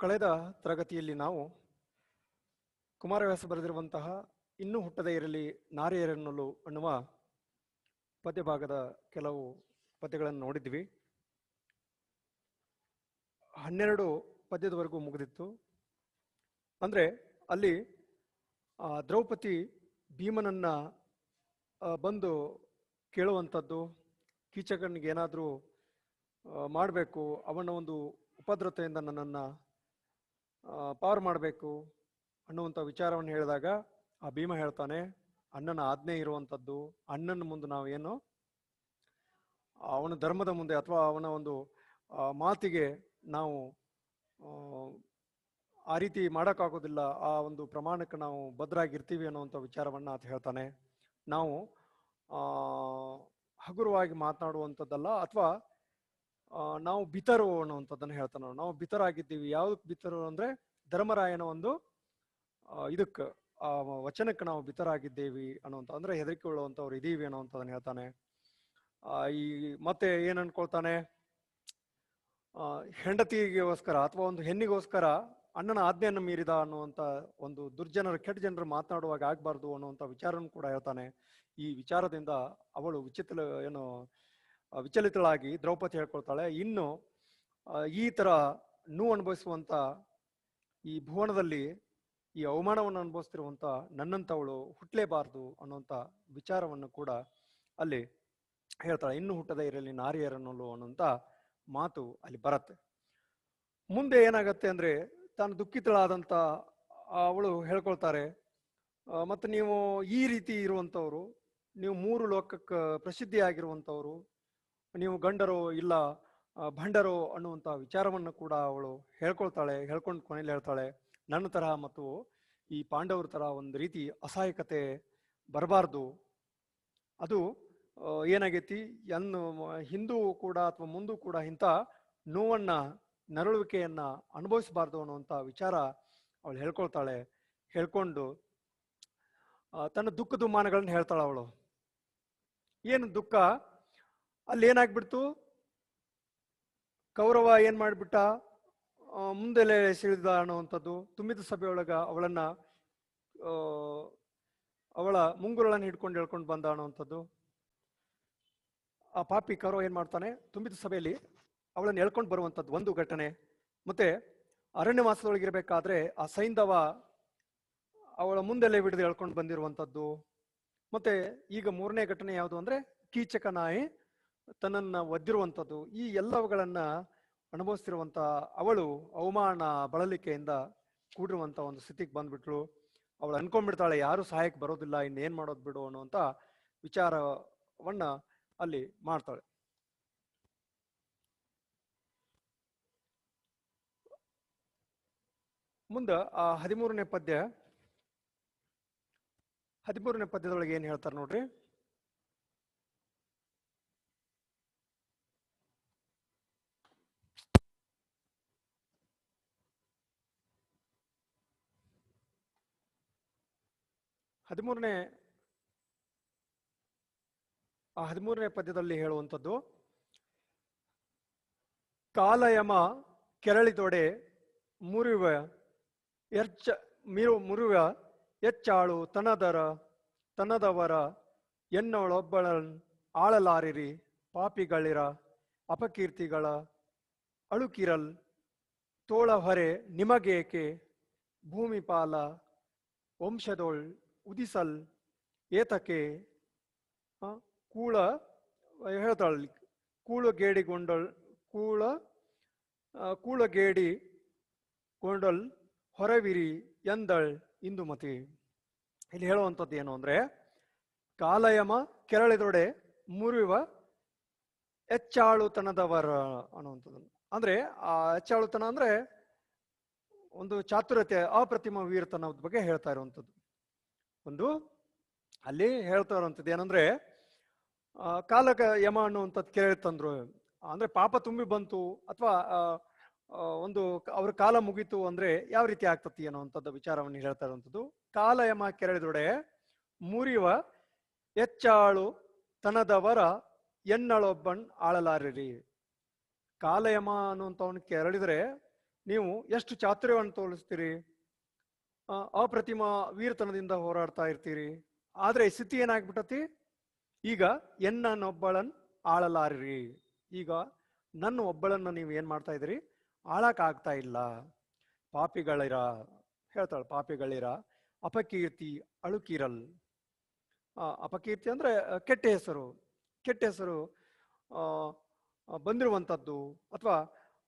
ಕಳೆದ ತರಗತಿಯಲ್ಲಿ ನಾವು ಕುಮಾರವ್ಯಾಸ ಬರೆದಿರುವಂತಹ ಇನ್ನೂ ಹುಟ್ಟದೇ ಇರಲಿ ನಾರಿಯರನ್ನಲು ಅನ್ನುವ ಪದ್ಯಭಾಗದ ಕೆಲವು ಪದ್ಯಗಳನ್ನು ನೋಡಿದ್ವಿ. ಹನ್ನೆರಡು ಪದ್ಯದವರೆಗೂ ಮುಗಿದಿತ್ತು. ಅಂದರೆ ಅಲ್ಲಿ ದ್ರೌಪದಿ ಭೀಮನನ್ನ ಬಂದು ಕೇಳುವಂಥದ್ದು ಕೀಚಕನಿಗೆ ಏನಾದರೂ ಮಾಡಬೇಕು, ಅವನ ಒಂದು ಉಪದ್ರತೆಯಿಂದ ನನ್ನನ್ನು ಪಾರು ಮಾಡಬೇಕು ಅನ್ನುವಂಥ ವಿಚಾರವನ್ನು ಹೇಳಿದಾಗ ಆ ಭೀಮ ಹೇಳ್ತಾನೆ ಅಣ್ಣನ ಆಜ್ಞೆ ಇರುವಂಥದ್ದು ಅಣ್ಣನ ಮುಂದೆ ನಾವೇನು ಅವನ ಧರ್ಮದ ಮುಂದೆ ಅಥವಾ ಅವನ ಒಂದು ಮಾತಿಗೆ ನಾವು ಆ, ರೀತಿ ಮಾಡೋಕ್ಕಾಗೋದಿಲ್ಲ ಆ ಒಂದು ಪ್ರಮಾಣಕ್ಕೆ ನಾವು ಭದ್ರಾಗಿರ್ತೀವಿ ಅನ್ನುವಂಥ ವಿಚಾರವನ್ನು ಆತ ಹೇಳ್ತಾನೆ. ನಾವು ಹಗುರವಾಗಿ ಮಾತನಾಡುವಂಥದ್ದಲ್ಲ ಅಥವಾ ನಾವು ಬಿತರು ಅನ್ನುವಂಥದ್ದನ್ನು ಹೇಳ್ತಾನೆ ನಾವು ಬಿತರಾಗಿದ್ದೀವಿ. ಯಾವ್ದಕ್ಕೆ ಬಿತರು ಅಂದ್ರೆ ಧರ್ಮರಾಯನ ಒಂದು ಇದಕ್ಕೆ ಆ ವಚನಕ್ಕೆ ನಾವು ಬಿತರಾಗಿದ್ದೇವಿ ಅನ್ನುವಂಥ ಅಂದ್ರೆ ಹೆದರಿಕೆ ಉಳ್ಳುವಂಥವ್ರು ಇದೀವಿ ಅನ್ನುವಂಥದ್ದನ್ನು ಹೇಳ್ತಾನೆ. ಆ, ಈ ಮತ್ತೆ ಏನ್ ಅನ್ಕೊಳ್ತಾನೆ? ಹೆಂಡತಿಗೋಸ್ಕರ ಅಥವಾ ಒಂದು ಹೆಣ್ಣಿಗೋಸ್ಕರ ಅಣ್ಣನ ಆಜ್ಞೆಯನ್ನು ಮೀರಿದ ಅನ್ನುವಂಥ ಒಂದು ದುರ್ಜನರು ಕೆಟ್ಟ ಜನರು ಮಾತನಾಡುವಾಗ ಆಗ್ಬಾರ್ದು ಅನ್ನುವಂಥ ವಿಚಾರವನ್ನು ಕೂಡ ಹೇಳ್ತಾನೆ. ಈ ವಿಚಾರದಿಂದ ಅವಳು ವಿಚಿತ್ರ ಏನು ವಿಚಲಿತಳಾಗಿ ದ್ರೌಪದಿ ಹೇಳ್ಕೊಳ್ತಾಳೆ, ಇನ್ನು ಈ ತರ ನೋವು ಅನುಭವಿಸುವಂತ ಈ ಭುವನದಲ್ಲಿ ಈ ಅವಮಾನವನ್ನು ಅನುಭವಿಸ್ತಿರುವಂತ ನನ್ನಂತವಳು ಹುಟ್ಟಲೇಬಾರದು ಅನ್ನುವಂತ ವಿಚಾರವನ್ನು ಕೂಡ ಅಲ್ಲಿ ಹೇಳ್ತಾಳೆ. ಇನ್ನು ಹುಟ್ಟದೇ ಇರಲಿ ನಾರಿಯರನ್ನಲು ಅನ್ನುವಂಥ ಮಾತು ಅಲ್ಲಿ ಬರತ್ತೆ. ಮುಂದೆ ಏನಾಗತ್ತೆ ಅಂದ್ರೆ, ತಾನು ದುಃಖಿತಳಾದಂತ ಅವಳು ಹೇಳ್ಕೊಳ್ತಾರೆ ಮತ್ತು ನೀವು ಈ ರೀತಿ ಇರುವಂತವ್ರು, ನೀವು ಮೂರು ಲೋಕಕ್ಕೆ ಪ್ರಸಿದ್ಧಿಯಾಗಿರುವಂತವ್ರು ನೀವು ಗಂಡರು ಇಲ್ಲ ಭಂಡರು ಅನ್ನುವಂಥ ವಿಚಾರವನ್ನು ಕೂಡ ಅವಳು ಹೇಳ್ಕೊಳ್ತಾಳೆ, ಹೇಳ್ಕೊಂಡು ಕೊನೆಯಲ್ಲಿ ಹೇಳ್ತಾಳೆ. ನನ್ನ ತರಹ ಮತ್ತು ಈ ಪಾಂಡವರ ತರ ಒಂದು ರೀತಿ ಅಸಹಾಯಕತೆ ಬರಬಾರ್ದು. ಅದು ಏನಾಗೈತಿ? ಎನ್ನು, ಹಿಂದೂ ಕೂಡ ಅಥವಾ ಮುಂದೂ ಕೂಡ ಇಂಥ ನೋವನ್ನ, ನರಳುವಿಕೆಯನ್ನ ಅನುಭವಿಸಬಾರ್ದು ಅನ್ನುವಂಥ ವಿಚಾರ ಅವಳು ಹೇಳ್ಕೊಳ್ತಾಳೆ. ಹೇಳ್ಕೊಂಡು ತನ್ನ ದುಃಖ ದುಮ್ಮಾನಗಳನ್ನ ಹೇಳ್ತಾಳ ಅವಳು. ಏನು ದುಃಖ? ಅಲ್ಲಿ ಏನಾಗ್ಬಿಡ್ತು? ಕೌರವ ಏನ್ ಮಾಡಿಬಿಟ್ಟ? ಮುಂದೆಲೆ ಸಿಳಿದ ಅನ್ನುವಂಥದ್ದು. ತುಂಬಿದ ಸಭೆಯೊಳಗ ಅವಳನ್ನ ಅವಳ ಮುಂಗುರಳನ್ನು ಹಿಡ್ಕೊಂಡು ಹೇಳ್ಕೊಂಡು ಬಂದ ಅನ್ನುವಂಥದ್ದು. ಆ ಪಾಪಿ ಕೌರವ ಏನ್ ಮಾಡ್ತಾನೆ? ತುಂಬಿದ ಸಭೆಯಲ್ಲಿ ಅವಳನ್ನ ಎಳ್ಕೊಂಡು ಬರುವಂಥದ್ದು, ಒಂದು ಘಟನೆ. ಮತ್ತೆ ಅರಣ್ಯವಾಸದೊಳಗಿರಬೇಕಾದ್ರೆ ಆ ಸೈಂಧವ ಅವಳ ಮುಂದೆಲೆ ಹಿಡಿದು ಎಳ್ಕೊಂಡು ಬಂದಿರುವಂಥದ್ದು. ಮತ್ತೆ ಈಗ ಮೂರನೇ ಘಟನೆ ಯಾವುದು ಅಂದ್ರೆ ಕೀಚಕ ನಾಯಿ. ತನ್ನನ್ನ ಒದ್ದಿರುವಂಥದ್ದು, ಈ ಎಲ್ಲವುಗಳನ್ನು ಅನುಭವಿಸ್ತಿರುವಂಥ ಅವಳು ಅವಮಾನ ಬಳಲಿಕೆಯಿಂದ ಕೂಡಿರುವಂಥ ಒಂದು ಸ್ಥಿತಿಗೆ ಬಂದ್ಬಿಟ್ಲು. ಅವಳು ಅನ್ಕೊಂಡ್ಬಿಡ್ತಾಳೆ, ಯಾರು ಸಹಾಯಕ್ಕೆ ಬರೋದಿಲ್ಲ, ಇನ್ನೇನು ಮಾಡೋದು ಬಿಡು ಅನ್ನುವಂಥ ವಿಚಾರವನ್ನ ಅಲ್ಲಿ ಮಾಡ್ತಾಳೆ. ಮುಂದ ಆ ಹದಿಮೂರನೇ ಪದ್ಯ, ಹದಿಮೂರನೇ ಪದ್ಯದೊಳಗೆ ಏನ್ ಹೇಳ್ತಾರೆ ನೋಡ್ರಿ? ಹದಿಮೂರನೇ, ಆ ಹದಿಮೂರನೇ ಪದ್ಯದಲ್ಲಿ ಹೇಳುವಂಥದ್ದು, ಕಾಲಯಮ ಕೆರಳಿದೊಡೆ ಮುರಿವ ಎರ್ಚ, ಮಿರು, ಮುರುವ ಎಚ್ಚಾಳು ತನದರ, ತನದವರ ಎನ್ನೊಳೊಬ್ಬಳ ಆಳಲಾರಿರಿ ಪಾಪಿಗಳಿರ ಅಪಕೀರ್ತಿಗಳ ಅಳುಕಿರಲ್ ತೋಳ ಹೊರೆ ನಿಮಗೇಕೆ ಭೂಮಿಪಾಲ ವಂಶದೊಳ್ ಉದಿಸಲ್ ಏತಕೆ ಕೂಳ, ಹೇಳ್ತಾಳ ಕೂಳು ಗೇಡಿಗೊಂಡಳ್ ಕೂಳ ಕೂಳ ಕೂಳಗೇಡಿ ಗೊಂಡಲ್ ಹೊರವಿರಿ ಎಂದಳ್ ಇಂದುಮತಿ. ಇಲ್ಲಿ ಹೇಳುವಂಥದ್ದು ಏನು ಅಂದ್ರೆ, ಕಾಲಯಮ ಕೆರಳಿದೊಡೆ ಮುರಿವ ಹೆಚ್ಚಾಳುತನದವರ ಅನ್ನುವಂಥದ್ದು. ಅಂದ್ರೆ, ಆ ಹೆಚ್ಚಾಳುತನ ಅಂದ್ರೆ ಒಂದು ಚಾತುರತೆ, ಅಪ್ರತಿಮ ವೀರತನದ ಬಗ್ಗೆ ಹೇಳ್ತಾ ಇರುವಂಥದ್ದು. ಒಂದು ಅಲ್ಲಿ ಹೇಳ್ತಾ ಇರುವಂಥದ್ದು ಏನಂದ್ರೆ ಕಾಲಕ ಯಮ ಅನ್ನುವಂಥದ್ದು ಕೇಳ್ತಂದ್ರು ಅಂದ್ರೆ ಪಾಪ ತುಂಬಿ ಬಂತು ಅಥವಾ ಒಂದು ಅವ್ರ ಕಾಲ ಮುಗೀತು ಅಂದ್ರೆ ಯಾವ ರೀತಿ ಆಗ್ತತಿ ಅನ್ನುವಂಥದ್ದು ವಿಚಾರವನ್ನು ಹೇಳ್ತಾ ಇರುವಂಥದ್ದು. ಕಾಲ ಯಮ ಕೆರಳಿದೊಡೆ ಮುರಿವ ಎಚ್ಚಾಳು ತನದವರ ಎನ್ನಳೊಬ್ಬನ್ ಆಳಲಾರಿರಿ. ಕಾಲಯಮ ಅನ್ನುವಂಥವನ್ ಕೆರಳಿದ್ರೆ ನೀವು ಎಷ್ಟು ಚಾತುರ್ಯವನ್ನು ತೋರಿಸ್ತೀರಿ? ಅಪ್ರತಿಮ ವೀರತನದಿಂದ ಹೋರಾಡ್ತಾ ಇರ್ತೀರಿ. ಆದ್ರೆ ಸ್ಥಿತಿ ಏನಾಗ್ಬಿಟ್ಟತಿ ಈಗ ಎನ್ನ ಒಬ್ಬಳನ್ ಆಳಲಾರಿರಿ. ಈಗ ನನ್ನ ಒಬ್ಬಳನ್ನ ನೀವು ಏನ್ ಮಾಡ್ತಾ ಇದ್ದೀರಿ? ಆಳಕ್ ಆಗ್ತಾ ಇಲ್ಲ. ಪಾಪಿಗಳಿರ? ಹೇಳ್ತಾಳೆ ಪಾಪಿಗಳಿರ? ಅಪಕೀರ್ತಿ ಅಳುಕಿರಲ್. ಅಪಕೀರ್ತಿ ಅಂದ್ರೆ ಕೆಟ್ಟ ಹೆಸರು. ಕೆಟ್ಟ ಹೆಸರು ಬಂದಿರುವಂಥದ್ದು ಅಥವಾ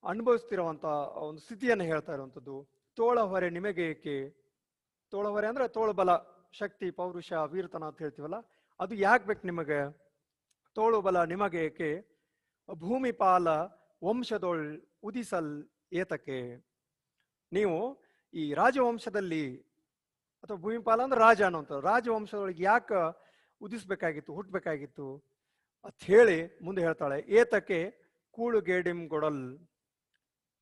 ಅನುಭವಿಸ್ತಿರುವಂತ ಒಂದು ಸ್ಥಿತಿಯನ್ನು ಹೇಳ್ತಾ ಇರುವಂಥದ್ದು. ತೋಳ ಹೊರೆ ನಿಮಗೆ ಏಕೆ ತೋಳ ಹೊರೆ ಅಂದ್ರೆ ತೋಳ ಬಲ ಶಕ್ತಿ, ಪೌರುಷ, ವೀರತನ ಅಂತ ಹೇಳ್ತೀವಲ್ಲ, ಅದು ಯಾಕೆ ಬೇಕು ನಿಮಗೆ? ತೋಳುಬಲ ನಿಮಗೆ ಏಕೆ? ಭೂಮಿ ಪಾಲ ವಂಶದೊಳ್ ಉದಿಸಲ್ ಏತಕ್ಕೆ? ನೀವು ಈ ರಾಜವಂಶದಲ್ಲಿ ಅಥವಾ ಭೂಮಿಪಾಲ ಅಂದ್ರೆ ರಾಜ ಅನ್ನುವಂಥ ರಾಜವಂಶದೊಳಗೆ ಯಾಕೆ ಉದಿಸ್ಬೇಕಾಗಿತ್ತು ಹುಟ್ಟಬೇಕಾಗಿತ್ತು ಅಂತ ಹೇಳಿ ಮುಂದೆ ಹೇಳ್ತಾಳೆ, ಏತಕ್ಕೆ ಕೂಳುಗೇಡಿಮ್ ಗೇಡಿಂ ಗೊಡಲ್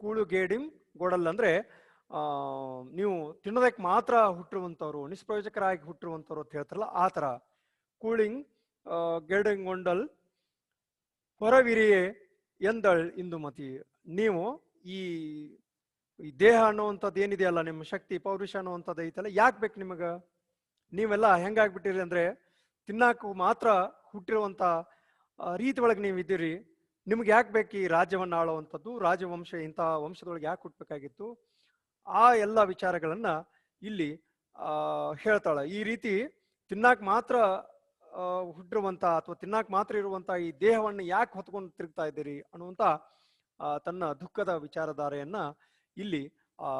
ಕೂಳುಗೇಡಿಮ್ ಗೊಡಲ್ ಅಂದ್ರೆ ನೀವು ತಿನ್ನೋದಕ್ಕೆ ಮಾತ್ರ ಹುಟ್ಟಿರುವಂಥವ್ರು, ನಿಷ್ಪ್ರಯೋಜಕರಾಗಿ ಹುಟ್ಟಿರುವಂಥವ್ರು ಅಂತ ಹೇಳ್ತಾರಲ್ಲ, ಆ ಥರ. ಕೂಳಿಂಗ್ ಗೆಡಂಗೊಂಡಲ್ ಗೊಂಡಲ್ ಹೊರವಿರಿಯೇ, ಎಂದಳ್ ಇಂದುಮತಿ. ನೀವು ಈ ದೇಹ ಅನ್ನುವಂಥದ್ದು ಏನಿದೆಯಲ್ಲ ನಿಮ್ಮ ಶಕ್ತಿ, ಪೌರುಷ ಅನ್ನುವಂಥದ್ದು ಐತಲ್ಲ, ಯಾಕೆ ಬೇಕು ನಿಮಗೆ? ನೀವೆಲ್ಲ ಹೆಂಗಾಗ್ಬಿಟ್ಟಿರಿ ಅಂದ್ರೆ, ತಿನ್ನಾಕು ಮಾತ್ರ ಹುಟ್ಟಿರುವಂಥ ರೀತಿ ಒಳಗೆ ನೀವು ಇದ್ದೀರಿ. ನಿಮ್ಗೆ ಯಾಕೆ ಬೇಕು ಈ ರಾಜ್ಯವನ್ನು ಆಳುವಂಥದ್ದು ರಾಜವಂಶ ಇಂಥ ವಂಶದೊಳಗೆ ಯಾಕೆ ಹುಟ್ಟಬೇಕಾಗಿತ್ತು ಆ ಎಲ್ಲ ವಿಚಾರಗಳನ್ನ ಇಲ್ಲಿ ಹೇಳ್ತಾಳೆ. ಈ ರೀತಿ ತಿನ್ನಾಕ್ ಮಾತ್ರ ಹುಟ್ಟಿರುವಂತ ಅಥವಾ ತಿನ್ನಾಕ್ ಮಾತ್ರ ಇರುವಂತ ಈ ದೇಹವನ್ನು ಯಾಕೆ ಹೊತ್ಕೊಂಡು ತಿರುಗ್ತಾ ಇದ್ದೀರಿ ಅನ್ನುವಂತ ತನ್ನ ದುಃಖದ ವಿಚಾರಧಾರೆಯನ್ನ ಇಲ್ಲಿ, ಆ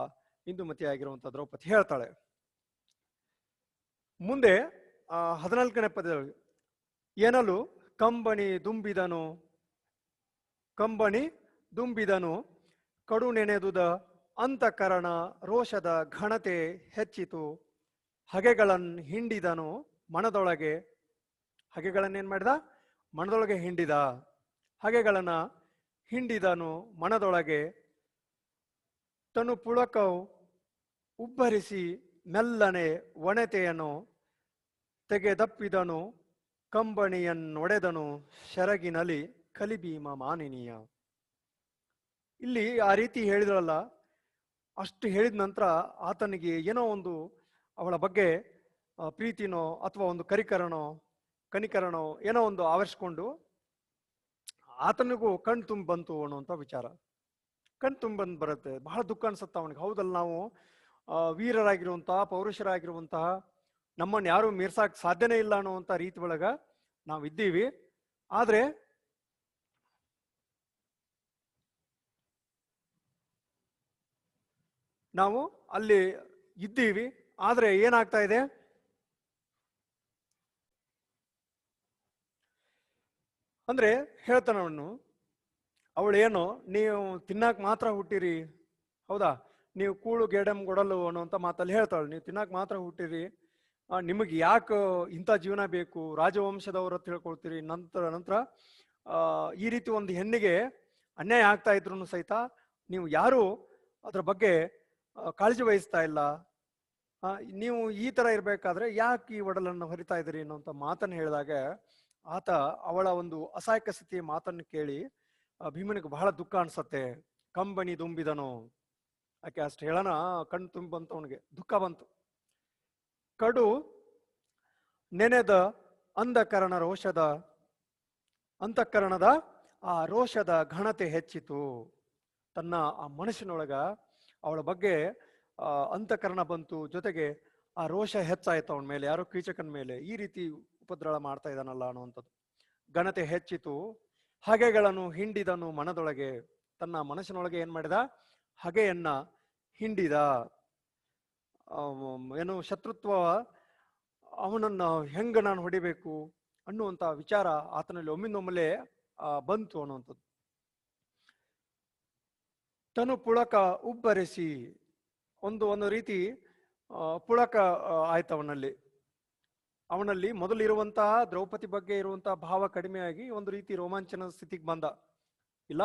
ದ್ರೌಪದಿ ಹೇಳ್ತಾಳೆ. ಮುಂದೆ ಹದಿನಾಲ್ಕನೇ ಪದ ಏನಲು ಕಂಬಣಿ ದುಂಬಿದನು? ಕಂಬಣಿ ದುಂಬಿದನು? ಕಡು ನೆನೆದುದ ಅಂತಃಕರಣ ರೋಷದ ಘನತೆ ಹೆಚ್ಚಿತು. ಹಗೆಗಳನ್ನು ಹಿಂಡಿದನು, ಮನದೊಳಗೆ ಹಗೆಗಳನ್ನೇನು ಮಾಡಿದ? ಮನದೊಳಗೆ ಹಿಂಡಿದ. ಹಗೆಗಳನ್ನು ಹಿಂಡಿದನು, ಮನದೊಳಗೆ ತನು ಪುಳಕವು ಉಬ್ಬರಿಸಿ ಮೆಲ್ಲನೆ ಒಣತೆಯನ್ನು ತೆಗೆದಪ್ಪಿದನು ಕಂಬಣಿಯನ್ನೊಡೆದನು ಶರಗಿನಲ್ಲಿ ಕಲಿಭೀಮ ಮಾನಿನಿಯ. ಇಲ್ಲಿ ಆ ರೀತಿ ಹೇಳಿದ್ರಲ್ಲ ಅಷ್ಟು ಹೇಳಿದ ನಂತರ ಆತನಿಗೆ ಏನೋ ಒಂದು ಅವಳ ಬಗ್ಗೆ ಪ್ರೀತಿನೋ ಅಥವಾ ಒಂದು ಕರಿಕರಣೋ, ಕನಿಕರಣೋ ಏನೋ ಒಂದು ಆವರಿಸ್ಕೊಂಡು ಆತನಿಗೂ ಕಣ್ ತುಂಬ ಬಂತು ಅನ್ನುವಂಥ ವಿಚಾರ. ಕಣ್ ತುಂಬ ಬರುತ್ತೆ. ಬಹಳ ದುಃಖ ಅನ್ಸುತ್ತೆ ಅವನಿಗೆ. ಹೌದಲ್ಲ ನಾವು ವೀರರಾಗಿರುವಂತಹ ಪೌರುಷರಾಗಿರುವಂತಹ, ನಮ್ಮನ್ನು ಯಾರು ಮೀರ್ಸಾಕ್ ಸಾಧ್ಯನೇ ಇಲ್ಲ ಅನ್ನುವಂಥ ರೀತಿ ಒಳಗ ನಾವು ಇದ್ದೀವಿ ಆದ್ರೆ ನಾವು ಅಲ್ಲಿ ಇದ್ದೀವಿ. ಆದರೆ ಏನಾಗ್ತಾ ಇದೆ? ಅಂದ್ರೆ ಹೇಳ್ತಾನ ಅವನು ಅವಳೇನು ನೀವು ತಿನ್ನಕ್ಕೆ ಮಾತ್ರ ಹುಟ್ಟಿರಿ? ಹೌದಾ? ನೀವು ಕೂಳು ಗೇಡಮ್ ಕೊಡಲು ಅನ್ನುವಂತ ಮಾತಲ್ಲಿ ಹೇಳ್ತಾಳೆ. ನೀವು ತಿನ್ನಕ್ಕೆ ಮಾತ್ರ ಹುಟ್ಟಿರಿ. ನಿಮಗೆ ಯಾಕೆ ಇಂಥ ಜೀವನ ಬೇಕು? ರಾಜವಂಶದವರು ಅಂತ ಹೇಳ್ಕೊಳ್ತೀರಿ. ನಂತರ ನಂತರ ಈ ರೀತಿ ಒಂದು ಹೆಣ್ಣಿಗೆ ಅನ್ಯಾಯ ಆಗ್ತಾ ಇದ್ರು ಸಹಿತ ನೀವು ಯಾರು? ಅದ್ರ ಬಗ್ಗೆ ಕಾಳಜಿ ವಹಿಸ್ತಾ ಇಲ್ಲ. ನೀವು ಈ ತರ ಇರಬೇಕಾದ್ರೆ ಯಾಕೆ ಈ ಒಡಲನ್ನು ಹೊರಿತಾ ಇದ್ರಿ ಅನ್ನೋಂತ ಮಾತನ್ನು ಹೇಳಿದಾಗ ಆತ ಅವಳ ಒಂದು ಅಸಹಾಯಕ ಸ್ಥಿತಿ ಮಾತನ್ನು ಕೇಳಿ ಭೀಮನಿಗೆ ಬಹಳ ದುಃಖ ಅನ್ಸತ್ತೆ. ಕಂಬನಿ ದುಂಬಿದನು. ಆಕೆ ಅಷ್ಟು ಹೇಳೋಣ, ಕಣ್ಣು ತುಂಬ ಬಂತು ಅವನಿಗೆ. ದುಃಖ ಬಂತು. ಕಡು ನೆನೆದ ಅಂಧಕರಣ ರೋಷದ, ಅಂತಃಕರಣದ ಆ ರೋಷದ ಘನತೆ ಹೆಚ್ಚಿತು. ತನ್ನ ಆ ಮನಸ್ಸಿನೊಳಗ ಅವಳ ಬಗ್ಗೆ ಅಂತಃಕರಣ ಬಂತು. ಜೊತೆಗೆ ಆ ರೋಷ ಹೆಚ್ಚಾಯ್ತು ಅವನ ಮೇಲೆ. ಯಾರೋ ಕೀಚಕನ ಮೇಲೆ. ಈ ರೀತಿ ಉಪದ್ರವ ಮಾಡ್ತಾ ಇದ್ದಾನಲ್ಲ ಅನ್ನುವಂಥದ್ದು. ಘನತೆ ಹೆಚ್ಚಿತು. ಹಗೆಗಳನ್ನು ಹಿಂಡಿದನು ಮನದೊಳಗೆ. ತನ್ನ ಮನಸ್ಸಿನೊಳಗೆ ಏನ್ ಮಾಡಿದ? ಹಗೆಯನ್ನ ಹಿಂಡಿದ. ಏನು ಶತ್ರುತ್ವ ಅವನನ್ನ ಹೆಂಗ ನಾನು ಹೊಡಿಬೇಕು ಅನ್ನುವಂತ ವಿಚಾರ ಆತನಲ್ಲಿ ಒಮ್ಮಿಂದೊಮ್ಮೆಲೆ ಬಂತು ಅನ್ನುವಂಥದ್ದು. ತನು ಪುಳಕ ಉಬ್ಬರಿಸಿ, ಒಂದು ಒಂದು ರೀತಿ ಪುಳಕ ಆಯ್ತು ಅವನಲ್ಲಿ. ಅವನಲ್ಲಿ ಮೊದಲಿರುವಂತಹ ದ್ರೌಪದಿ ಬಗ್ಗೆ ಇರುವಂತಹ ಭಾವ ಕಡಿಮೆಯಾಗಿ ಒಂದು ರೀತಿ ರೋಮಾಂಚನ ಸ್ಥಿತಿಗೆ ಬಂದ. ಇಲ್ಲ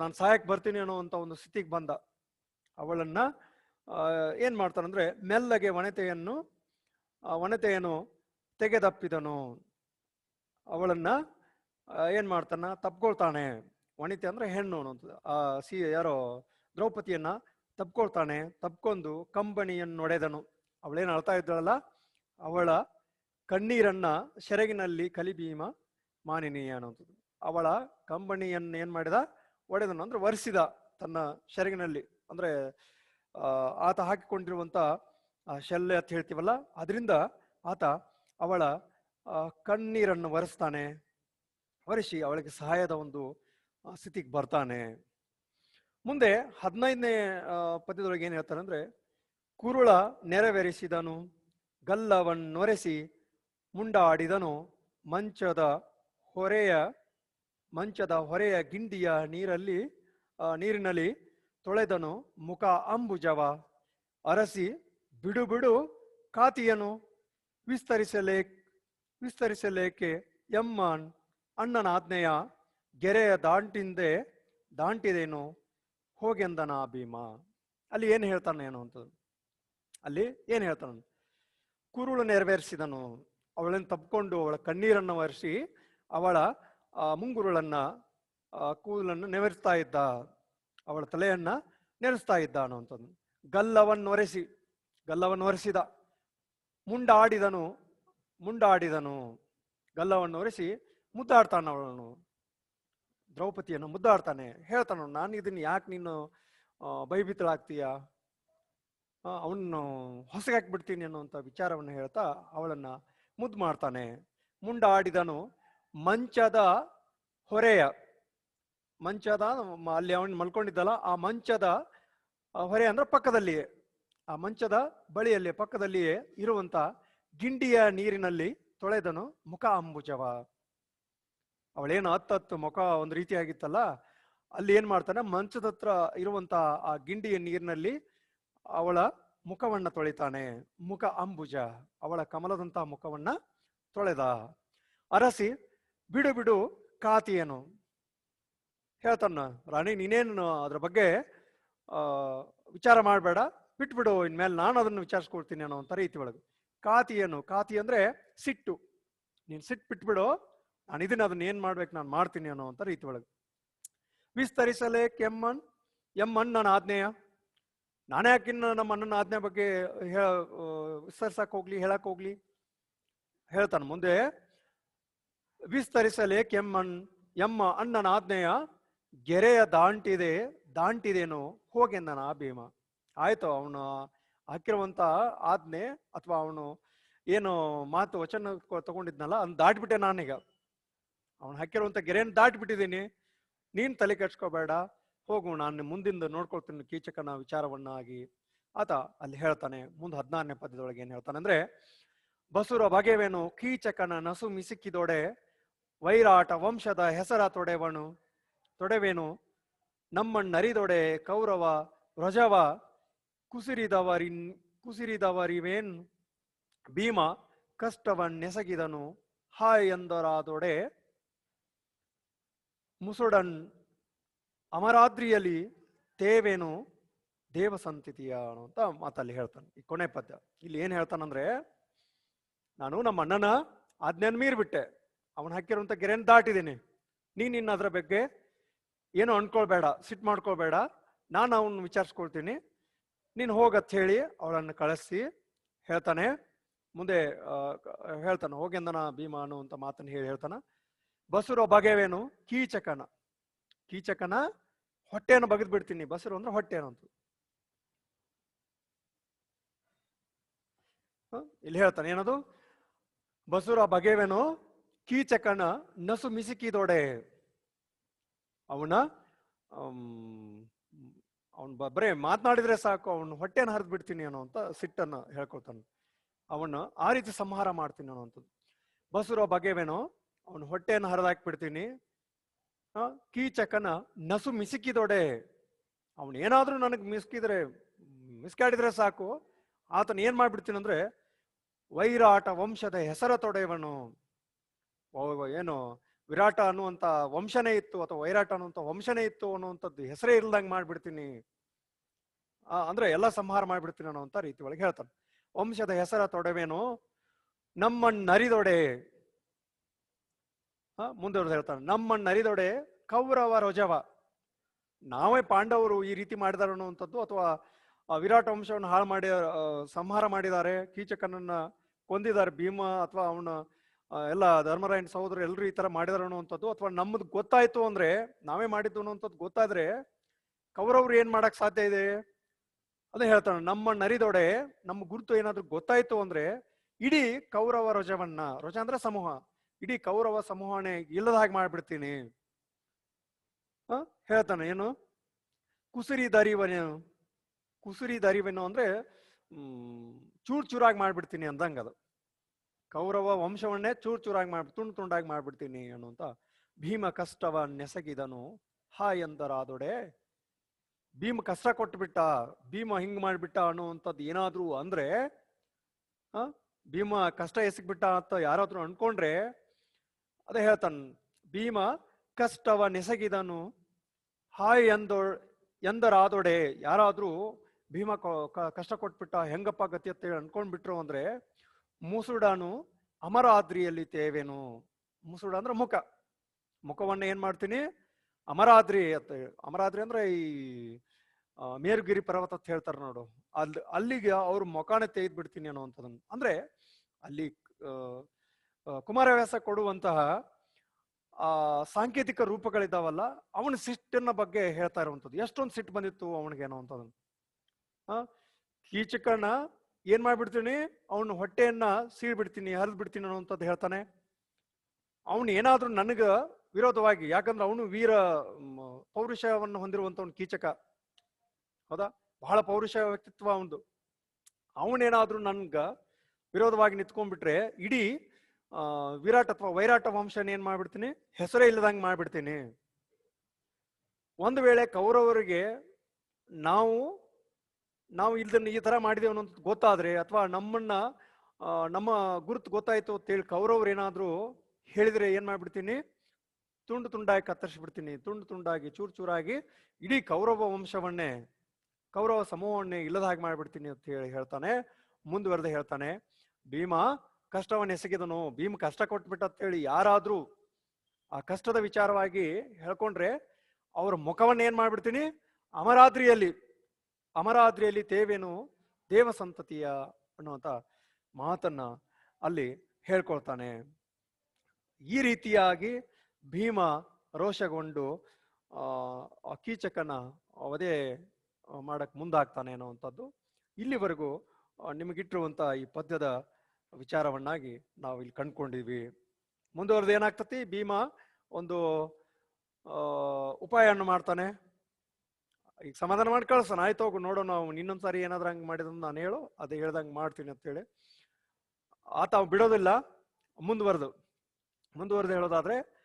ನಾನು ಸಹಾಯಕ್ಕೆ ಬರ್ತೀನಿ ಅನ್ನುವಂತ ಒಂದು ಸ್ಥಿತಿಗೆ ಬಂದ. ಅವಳನ್ನ ಏನ್ ಮಾಡ್ತಾನಂದ್ರೆ ಮೆಲ್ಲಗೆ ವನತೆಯನ್ನು ವಣತೆಯನ್ನು ತೆಗೆದಪ್ಪಿದನು. ಅವಳನ್ನ ಏನ್ ಮಾಡ್ತಾನ, ತಪ್ಕೊಳ್ತಾನೆ. ವಣಿತೆ ಅಂದ್ರೆ ಹೆಣ್ಣು ಅನ್ನೋದು ಆ ಸಿ ಯಾರೋ ದ್ರೌಪದಿಯನ್ನ ತಪ್ಕೊಳ್ತಾನೆ, ತಪ್ಕೊಂಡು ಕಂಬಣಿಯನ್ನೊಡೆದನು ಅವಳೇನು ಅಳ್ತಾ ಇದ್ದಾಳಲ್ಲ? ಅವಳ ಕಣ್ಣೀರನ್ನ ಸೆರಗಿನಲ್ಲಿ ಕಲಿಭೀಮ ಮಾನಿನಿ ಅನ್ನೋದು ಅವಳ ಕಂಬಣಿಯನ್ನ ಏನ್ ಮಾಡಿದ? ಒಡೆದನು. ಅಂದ್ರೆ ಒರೆಸಿದ ತನ್ನ ಸೆರಗಿನಲ್ಲಿ. ಅಂದ್ರೆ ಆತ ಹಾಕಿಕೊಂಡಿರುವಂತ ಶೆಲ್ಲೆ ಅಂತ ಹೇಳ್ತೀವಲ್ಲ? ಅದರಿಂದ ಆತ ಅವಳ ಕಣ್ಣೀರನ್ನು ಒರೆಸ್ತಾನೆ. ಒರೆಸಿ ಅವಳಿಗೆ ಸಹಾಯದ ಒಂದು ಸ್ಥಿತಿಗೆ ಬರ್ತಾನೆ. ಮುಂದೆ ಹದಿನೈದನೇ ಪದ್ಯದೊಳಗೆ ಏನು ಹೇಳ್ತಾರೆ ಅಂದ್ರೆ ಕುರುಳ ನೆರವೇರಿಸಿದನು ಗಲ್ಲವನ್ನೊರೆಸಿ ಮುಂಡಾಡಿದನು, ಮಂಚದ ಹೊರೆಯ ಮಂಚದ ಹೊರೆಯ ಗಿಂಡಿಯ ನೀರಲ್ಲಿ ನೀರಿನಲ್ಲಿ ತೊಳೆದನು, ಮುಖ ಅಂಬುಜವ, ಅರಸಿ ಬಿಡು ಬಿಡು ಕಾತಿಯನು, ವಿಸ್ತರಿಸಲೇ, ವಿಸ್ತರಿಸಲೇಕೆ ಎಮ್ಮನ್ ಅಣ್ಣನ ಆಜ್ಞೆಯ ಗೆರೆಯ ದಾಂಟಿಂದೆ ದಾಂಟಿದೇನು ಹೋಗೆಂದನ ಭೀಮ. ಅಲ್ಲಿ ಏನು ಹೇಳ್ತಾನೆ ಏನು ಅಂತ. ಅಲ್ಲಿ ಏನು ಹೇಳ್ತಾನ ಕುರುಳು ನೆರವೇರಿಸಿದನು. ಅವಳನ್ನು ತಪ್ಕೊಂಡು ಅವಳ ಕಣ್ಣೀರನ್ನು ಒರೆಸಿ ಅವಳ ಮುಂಗುರುಳನ್ನ ಕೂದಲನ್ನು ನೆವರಿಸ್ತಾ ಇದ್ದ. ಅವಳ ತಲೆಯನ್ನ ನೆರೆಸ್ತಾ ಇದ್ದ ಅನ್ನುವಂಥದ್ದು ಗಲ್ಲವನ್ನು ಒರೆಸಿ, ಗಲ್ಲವನ್ನು ಒರೆಸಿದ. ಮುಂಡಾಡಿದನು ಮುಂಡಾಡಿದನು. ಗಲ್ಲವನ್ನು ಒರೆಸಿ ಮುದ್ದಾಡ್ತಾನ ಅವಳನ್ನು ದ್ರೌಪದಿಯನ್ನು ಮುದ್ದಾಡ್ತಾನೆ. ಹೇಳ್ತಾನು, ನಾನು ಇದನ್ನ ಯಾಕೆ ನೀನು ಭಯಭೀತಳಾಗ್ತೀಯ? ಅವನು ಹೊಸಗಾಕ್ಬಿಡ್ತೀನಿ ಅನ್ನುವಂಥ ವಿಚಾರವನ್ನು ಹೇಳ್ತಾ ಅವಳನ್ನ ಮುದ್ದು ಮಾಡ್ತಾನೆ. ಮುಂಡಾಡಿದನು ಮಂಚದ ಹೊರೆಯ, ಮಂಚದ ಅಲ್ಲಿ ಅವನು ಮಲ್ಕೊಂಡಿದ್ದಲ್ಲ, ಆ ಮಂಚದ ಹೊರೆ ಅಂದ್ರೆ ಪಕ್ಕದಲ್ಲಿಯೇ, ಆ ಮಂಚದ ಬಳಿಯಲ್ಲಿ ಪಕ್ಕದಲ್ಲಿಯೇ ಇರುವಂತ ಗಿಂಡಿಯ ನೀರಿನಲ್ಲಿ ತೊಳೆದನು ಮುಖ ಅಂಬುಜವ ಅವಳೇನು ಹತ್ತತ್ತು ಮುಖ ಒಂದು ರೀತಿಯಾಗಿತ್ತಲ್ಲ, ಅಲ್ಲಿ ಏನ್ ಮಾಡ್ತಾನೆ, ಮಂಚದ ಹತ್ರ ಇರುವಂತ ಆ ಗಿಂಡಿಯ ನೀರಿನಲ್ಲಿ ಅವಳ ಮುಖವನ್ನ ತೊಳಿತಾನೆ. ಮುಖ ಅಂಬುಜ, ಅವಳ ಕಮಲದಂತ ಮುಖವನ್ನ ತೊಳೆದ. ಅರಸಿ, ಬಿಡು ಬಿಡು ಕಾತಿಯನು ಹೇಳ್ತಾನ, ರಾಣಿ, ನೀನೇನು ಅದ್ರ ಬಗ್ಗೆ, ಆ, ವಿಚಾರ ಮಾಡಬೇಡ. ಬಿಟ್ಬಿಡು, ಇನ್ಮೇಲೆ ನಾನು ಅದನ್ನು ವಿಚಾರಿಸ್ಕೊಳ್ತೀನಿ ಅನ್ನೋ ಅಂತ ರೀತಿ ಒಳಗೆ. ಕಾತಿಯನು ಕಾತಿ ಅಂದ್ರೆ ಸಿಟ್ಟು. ನೀನ್ ಸಿಟ್ಟು ಬಿಟ್ಬಿಡು ನಾನು ಇದನ್ನ ಅದನ್ನ ಏನ್ ಮಾಡ್ಬೇಕು ನಾನು ಮಾಡ್ತೀನಿ ಅನ್ನೋ ಅಂತ ರೀತಿ ಒಳಗೆ. ವಿಸ್ತರಿಸಲೇ ಕೆಮ್ಮನ್ ಎಮ್ಮನ್ ನನ್ನ ಆಜ್ಞೆಯ. ನಾನೇ ಯಾಕಿನ್ನ ನಮ್ಮ ಅಣ್ಣನ ಆಜ್ಞೆ ಬಗ್ಗೆ ಹೇಳ ವಿಸ್ತರಿಸಕ್ ಹೋಗ್ಲಿ, ಹೇಳಕ್ ಹೋಗ್ಲಿ. ಹೇಳ್ತಾನೆ ಮುಂದೆ, ವಿಸ್ತರಿಸಲೇ ಕೆಮ್ಮನ್ ಎಮ್ಮ ಅಣ್ಣನ ಆಜ್ಞೆಯ, ಗೆರೆಯ ದಾಂಟಿದೆ, ದಾಂಟಿದೇನು ಆ ಭೀಮ ಆಯ್ತು, ಅವನು ಹಾಕಿರುವಂತ ಆಜ್ಞೆ ಅಥವಾ ಅವನು ಏನು ಮಾತು ವಚನ ತಗೊಂಡಿದ್ನಲ್ಲ, ಅದನ್ನ ದಾಟ್ಬಿಟ್ಟೆ ನಾನೀಗ. ಅವನು ಹಾಕಿರುವಂತ ಗೆರೆಯನ್ನು ದಾಟ್ಬಿಟ್ಟಿದ್ದೀನಿ ನೀನ್ ತಲೆ ಕೆಡ್ಸ್ಕೋಬೇಡ. ಹೋಗು, ನಾನು ಮುಂದಿಂದ ನೋಡ್ಕೊಳ್ತೀನಿ ಕೀಚಕನ ವಿಚಾರವನ್ನಾಗಿ ಆತ ಅಲ್ಲಿ ಹೇಳ್ತಾನೆ, ಮುಂದೆ ಹದಿನಾರನೇ ಪದ್ಯದೊಳಗೆ ಏನ್ ಹೇಳ್ತಾನೆ ಅಂದ್ರೆ, ಬಸುರ ಬಗೆವೇನು ಕೀಚಕನ ನಸು ಮಿಸಿಕ್ಕಿದೊಡೆ ವೈರಾಟ ವಂಶದ ಹೆಸರ ತೊಡೆವನು. ತೊಡೆವೇನು? ನಮ್ಮಣ್ಣರಿದೊಡೆ ಕೌರವ, ರಜವ, ಕುಸಿರಿದವರಿನ್, ಕುಸಿರಿದವರಿವೇನ್? ಭೀಮ ಕಷ್ಟವನ್ನೆಸಗಿದನು. ಹಾಯ್ ಎಂದರಾದೊಡೆ ಮುಸುಡನ್ ಅಮರಾದ್ರಿಯಲ್ಲಿ ತೇವೇನು ದೇವಸಂತಿತಿಯ ಅಂತ ಮಾತಲ್ಲಿ ಹೇಳ್ತಾನೆ ಈ ಕೊನೆ ಪದ್ಯ. ಇಲ್ಲಿ ಏನ್ ಹೇಳ್ತಾನಂದ್ರೆ, ನಾನು ನಮ್ಮ ಅಣ್ಣನ ಆಜ್ಞೆಯನ್ನು ಮೀರ್ಬಿಟ್ಟೆ. ಅವನು ಹಾಕಿರುವಂತ ಗೆರೆಯನ್ನು ದಾಟಿದ್ದೀನಿ. ನೀನ್ ಇನ್ನ ಅದ್ರ ಬಗ್ಗೆ ಏನು ಅನ್ಕೊಳ್ಬೇಡ ಸಿಟ್ ಮಾಡ್ಕೊಳ್ಬೇಡ. ನಾನು ಅವನ್ನ ವಿಚಾರಿಸ್ಕೊಳ್ತೀನಿ. ನೀನು ಹೋಗತ್ ಹೇಳಿ ಅವಳನ್ನು ಕಳಿಸಿ ಹೇಳ್ತಾನೆ. ಮುಂದೆ ಹೇಳ್ತಾನೆ ಹೋಗೆಂದನ ಭೀಮಾನು ಅನ್ನುವಂತ ಮಾತನ್ನು ಹೇಳಿ ಹೇಳ್ತಾನ. ಬಸುರ ಬಗೆವೇನು? ಕೀಚಕನ. ಕೀಚಕನ ಹೊಟ್ಟೆಯನ್ನು ಬಗೆದು ಬಿಡ್ತೀನಿ. ಬಸುರು ಅಂದ್ರೆ ಹೊಟ್ಟೆ ಅಂತ? ಇಲ್ಲಿ ಹೇಳ್ತಾನೆ, ಏನದು? ಬಸುರ ಬಗೆವೇನು? ಕೀಚಕನ ನಸು ಮಿಸುಕಿದೊಡೆ. ಅವನ ಅವನ್ ಬರೇ ಮಾತನಾಡಿದ್ರೆ ಸಾಕು, ಅವನು ಹೊಟ್ಟೆನ ಹರಿದ್ ಬಿಡ್ತೀನಿ ಅನ್ನೋ ಅಂತ ಸಿಟ್ಟನ್ನು ಹೇಳ್ಕೊಳ್ತಾನೆ. ಅವನ್ನ ಆ ರೀತಿ ಸಂಹಾರ ಮಾಡ್ತೀನಿ ಅನ್ನೋಂಥದ್ದು ಬಸುರ ಬಗೆವೇನೋ? ಅವನು ಹೊಟ್ಟೆಯನ್ನು ಹರಿದಾಕ್ಬಿಡ್ತೀನಿ. ಕೀಚಕನ ನಸು ಮಿಸುಕಿದೊಡೆ ಅವನು ಏನಾದ್ರೂ ನನಗೆ ಮಿಸ್ಕಿದ್ರೆ ಮಿಸ್ಕಾಡಿದ್ರೆ ಸಾಕು. ಆತನ ಏನ್ ಮಾಡ್ಬಿಡ್ತೀನಿ ಅಂದ್ರೆ ವೈರಾಟ ವಂಶದ ಹೆಸರ ತೊಡೆಯವನು ಏನು ವಿರಾಟ ಅನ್ನುವಂತ ವಂಶನೇ ಇತ್ತು ಅಥವಾ ವೈರಾಟ ಅನ್ನುವಂತ ವಂಶನೇ ಇತ್ತು ಅನ್ನುವಂಥದ್ದು ಹೆಸರೇ ಇಲ್ದಂಗೆ ಮಾಡ್ಬಿಡ್ತೀನಿ. ಅಂದರೆ ಎಲ್ಲ ಸಂಹಾರ ಮಾಡ್ಬಿಡ್ತೀನಿ ಅನ್ನೋಂಥ ರೀತಿ ಒಳಗೆ ಹೇಳ್ತಾನೆ. ವಂಶದ ಹೆಸರ ತೊಡೆವೇನು ನಮ್ಮಣ್ಣರಿದೊಡೆ ಆ, ಮುಂದುವರೆದು ಹೇಳ್ತಾನೆ ನಮ್ಮಣ್ಣರಿದೊಡೆ ಕೌರವ ರೊಜವ. ನಾವೇ ಪಾಂಡವರು ಈ ರೀತಿ ಮಾಡಿದಾರೆ ಅನ್ನುವಂಥದ್ದು ಅಥವಾ ವಿರಾಟ್ ವಿರಾಟ ವಂಶವನ್ನು ಹಾಳು ಮಾಡಿ ಸಂಹಾರ ಮಾಡಿದ್ದಾರೆ, ಕೀಚಕನನ್ನ ಕೊಂದಿದ್ದಾರೆ, ಭೀಮ ಅಥವಾ ಅವನ ಎಲ್ಲ ಧರ್ಮರಾಯನ ಸಹೋದರ ಎಲ್ಲರೂ ಈ ತರ ಮಾಡಿದಾರೆ ಅನ್ನುವಂಥದ್ದು ಅಥವಾ ನಮ್ಮದು ಗೊತ್ತಾಯ್ತು ಅಂದ್ರೆ, ನಾವೇ ಮಾಡಿದ್ದು ಅನ್ನುವಂಥದ್ದು ಗೊತ್ತಾದ್ರೆ ಕೌರವ್ರು ಏನ್ ಮಾಡಕ್ ಸಾಧ್ಯ ಇದೆ? ಅದೇ ಹೇಳ್ತಾನೆ ನಮ್ಮ ನರಿದೊಡೆ ನಮ್ಮ ಗುರುತು ಏನಾದ್ರೂ ಗೊತ್ತಾಯ್ತು ಅಂದ್ರೆ, ಇಡೀ ಕೌರವ ರಜವನ್ನ, ರಜ ಅಂದ್ರೆ ಸಮೂಹ ಇಡೀ ಕೌರವ ಸಮೂಹಣೆ ಇಲ್ಲದ ಹಾಗೆ ಮಾಡ್ಬಿಡ್ತೀನಿ. ಹೇಳ್ತಾನೆ, ಏನು? ಕುಸುರಿ ದರಿವನೇನು ಕುಸುರಿ ದರಿವನು ಅಂದ್ರೆ ಚೂರ್ ಚೂರಾಗಿ ಮಾಡ್ಬಿಡ್ತೀನಿ ಅಂದಂಗ ಅದು. ಕೌರವ ವಂಶವನ್ನೇ ಚೂರ್ ಚೂರಾಗಿ ಮಾಡ್ ತುಂಡು ತುಂಡಾಗಿ ಮಾಡ್ಬಿಡ್ತೀನಿ ಅನ್ನುವಂತ ಭೀಮ ಕಷ್ಟವ ನೆಸಗಿದನು. ಹಾ ಎಂದರಾದೊಡೆ, ಭೀಮ ಕಷ್ಟ ಕೊಟ್ಬಿಟ್ಟ, ಭೀಮ ಹಿಂಗ್ ಮಾಡ್ಬಿಟ್ಟ ಅನ್ನುವಂಥದ್ದು ಏನಾದ್ರೂ ಅಂದ್ರೆ ಭೀಮ ಕಷ್ಟ ಎಸಗ್ಬಿಟ್ಟ ಅಂತ ಯಾರಾದ್ರೂ ಅನ್ಕೊಂಡ್ರೆ ಅದೇ ಹೇಳ್ತಾನ, ಭೀಮ ಕಷ್ಟವ ನೆಸಗಿದನು, ಹಾಯ್ ಎಂದೊ, ಎಂದರಾದೊಡೆ, ಯಾರಾದರೂ ಭೀಮ ಕಷ್ಟ ಕೊಟ್ಬಿಟ್ಟ, ಹೆಂಗಪ್ಪ ಗತಿ ಅಂತ ಹೇಳಿ ಅನ್ಕೊಂಡ್ಬಿಟ್ರು ಅಂದ್ರೆ, ಮುಸುಡಾನು ಅಮರಾದ್ರಿಯಲ್ಲಿ ತೇವೇನು. ಮುಸುಡ ಅಂದ್ರೆ ಮುಖ. ಮುಖವನ್ನ ಏನ್ ಮಾಡ್ತೀನಿ? ಅಮರಾದ್ರಿ ಅಂತ ಅಮರಾದ್ರಿ ಅಂದ್ರೆ ಈ ಮೇರುಗಿರಿ ಪರ್ವತ ಅಂತ ಹೇಳ್ತಾರೆ ನೋಡು. ಅಲ್ಲಿ ಅಲ್ಲಿಗೆ ಅವ್ರ ಮುಖಾನೇ ತೆಗೆದು ಬಿಡ್ತೀನಿ ಅಂತದನ್ನು ಅಂದ್ರೆ, ಅಲ್ಲಿ ಕುಮಾರವ್ಯಾಸ ಕೊಡುವಂತಹ, ಆ, ಸಾಂಕೇತಿಕ ರೂಪಗಳಿದ್ದಾವಲ್ಲ, ಅವನ ಸಿಟ್ಟಿನ ಬಗ್ಗೆ ಹೇಳ್ತಾ ಇರುವಂಥದ್ದು. ಎಷ್ಟೊಂದು ಸಿಟ್ಟು ಬಂದಿತ್ತು ಅವನಿಗೆ ಅನ್ನುವಂಥದ್ದನ್ನ ಕೀಚಕಣ್ಣ ಏನ್ ಮಾಡ್ಬಿಡ್ತೀನಿ, ಅವನ ಹೊಟ್ಟೆಯನ್ನ ಸೀಳ್ಬಿಡ್ತೀನಿ ಹರಿದ್ ಬಿಡ್ತೀನಿ ಅನ್ನೋಂಥದ್ದು ಹೇಳ್ತಾನೆ. ಅವನು ಏನಾದ್ರೂ ನನಗ ವಿರೋಧವಾಗಿ, ಯಾಕಂದ್ರೆ ಅವನು ವೀರ ಪೌರುಷವನ್ನು ಹೊಂದಿರುವಂತವನು ಕೀಚಕ. ಹೌದಾ? ಬಹಳ ಪೌರುಷ ವ್ಯಕ್ತಿತ್ವ ಅವನದು. ಅವನೇನಾದ್ರೂ ನನ್ಗ ವಿರೋಧವಾಗಿ ನಿಂತ್ಕೊಂಡ್ಬಿಟ್ರೆ, ಇಡೀ ವಿರಾಟ್ ಅಥವಾ ವೈರಾಟ ವಂಶನ ಏನ್ ಮಾಡ್ಬಿಡ್ತೀನಿ? ಹೆಸರೇ ಇಲ್ಲದಂಗೆ ಮಾಡ್ಬಿಡ್ತೀನಿ. ಒಂದು ವೇಳೆ ಕೌರವರಿಗೆ ನಾವು ನಾವು ಇದನ್ನ ಈ ತರ ಮಾಡಿದೆ ಅನ್ನೋದು ಗೊತ್ತಾದ್ರೆ ಅಥವಾ ನಮ್ಮನ್ನ ನಮ್ಮ ಗುರುತು ಗೊತ್ತಾಯ್ತು ಅಂತೇಳಿ ಕೌರವ್ರು ಏನಾದ್ರೂ ಹೇಳಿದ್ರೆ ಏನ್ ಮಾಡ್ಬಿಡ್ತೀನಿ? ತುಂಡು ತುಂಡಾಗಿ ಕತ್ತರಿಸ್ಬಿಡ್ತೀನಿ. ತುಂಡು ತುಂಡಾಗಿ, ಚೂರು ಚೂರಾಗಿ ಇಡೀ ಕೌರವ ವಂಶವನ್ನೇ, ಕೌರವ ಸಮೂಹವನ್ನೇ ಇಲ್ಲದ ಹಾಗೆ ಮಾಡ್ಬಿಡ್ತೀನಿ ಅಂತ ಹೇಳಿ ಹೇಳ್ತಾನೆ, ಮುಂದುವರೆದ ಹೇಳ್ತಾನೆ, ಭೀಮ ಕಷ್ಟವನ್ನು ಎಸಗಿದನು, ಭೀಮ್ ಕಷ್ಟ ಕೊಟ್ಬಿಟ್ಟ ಅಂತ ಹೇಳಿ ಯಾರಾದ್ರೂ ಆ ಕಷ್ಟದ ವಿಚಾರವಾಗಿ ಹೇಳ್ಕೊಂಡ್ರೆ ಅವರ ಮುಖವನ್ನ ಏನು ಮಾಡ್ಬಿಡ್ತೀನಿ? ಅಮರಾದ್ರಿಯಲ್ಲಿ. ಅಮರಾದ್ರಿಯಲ್ಲಿ ತೇವೇನು ದೇವ ಸಂತತಿಯ ಅನ್ನುವಂತ ಮಾತನ್ನ ಅಲ್ಲಿ ಹೇಳ್ಕೊಳ್ತಾನೆ. ಈ ರೀತಿಯಾಗಿ ಭೀಮ ರೋಷಗೊಂಡು, ಆ ಕೀಚಕನ ವಧೆ ಮಾಡಕ್ಕೆ ಮಾಡಕ್ ಮುಂದಾಗ್ತಾನೆ ಅನ್ನುವಂಥದ್ದು ಇಲ್ಲಿವರೆಗೂ ನಿಮಗಿಟ್ಟಿರುವಂಥ ಈ ಪದ್ಯದ ವಿಚಾರವನ್ನಾಗಿ ನಾವು ಇಲ್ಲಿ ಕಂಡ್ಕೊಂಡಿದ್ವಿ. ಮುಂದುವರೆದು ಏನಾಗ್ತತಿ? ಭೀಮ ಒಂದು ಉಪಾಯವನ್ನು ಮಾಡ್ತಾನೆ. ಈಗ ಸಮಾಧಾನ ಮಾಡಿ ಕಳ್ಸೋಣ. ಆಯ್ತು ಹೋಗು, ನೋಡೋಣ ಇನ್ನೊಂದು ಇನ್ನೊಂದ್ಸಾರಿ ಏನಾದ್ರೂ ಹಂಗೆ ಮಾಡಿದಂತ ನಾನು ಹೇಳು, ಅದೇ ಹೇಳ್ದಂಗೆ ಮಾಡ್ತೀನಿ ಅಂತೇಳಿ. ಆತ ಬಿಡೋದಿಲ್ಲ. ಮುಂದುವರೆದು. ಮುಂದುವರೆದು ಹೇಳೋದಾದ್ರೆ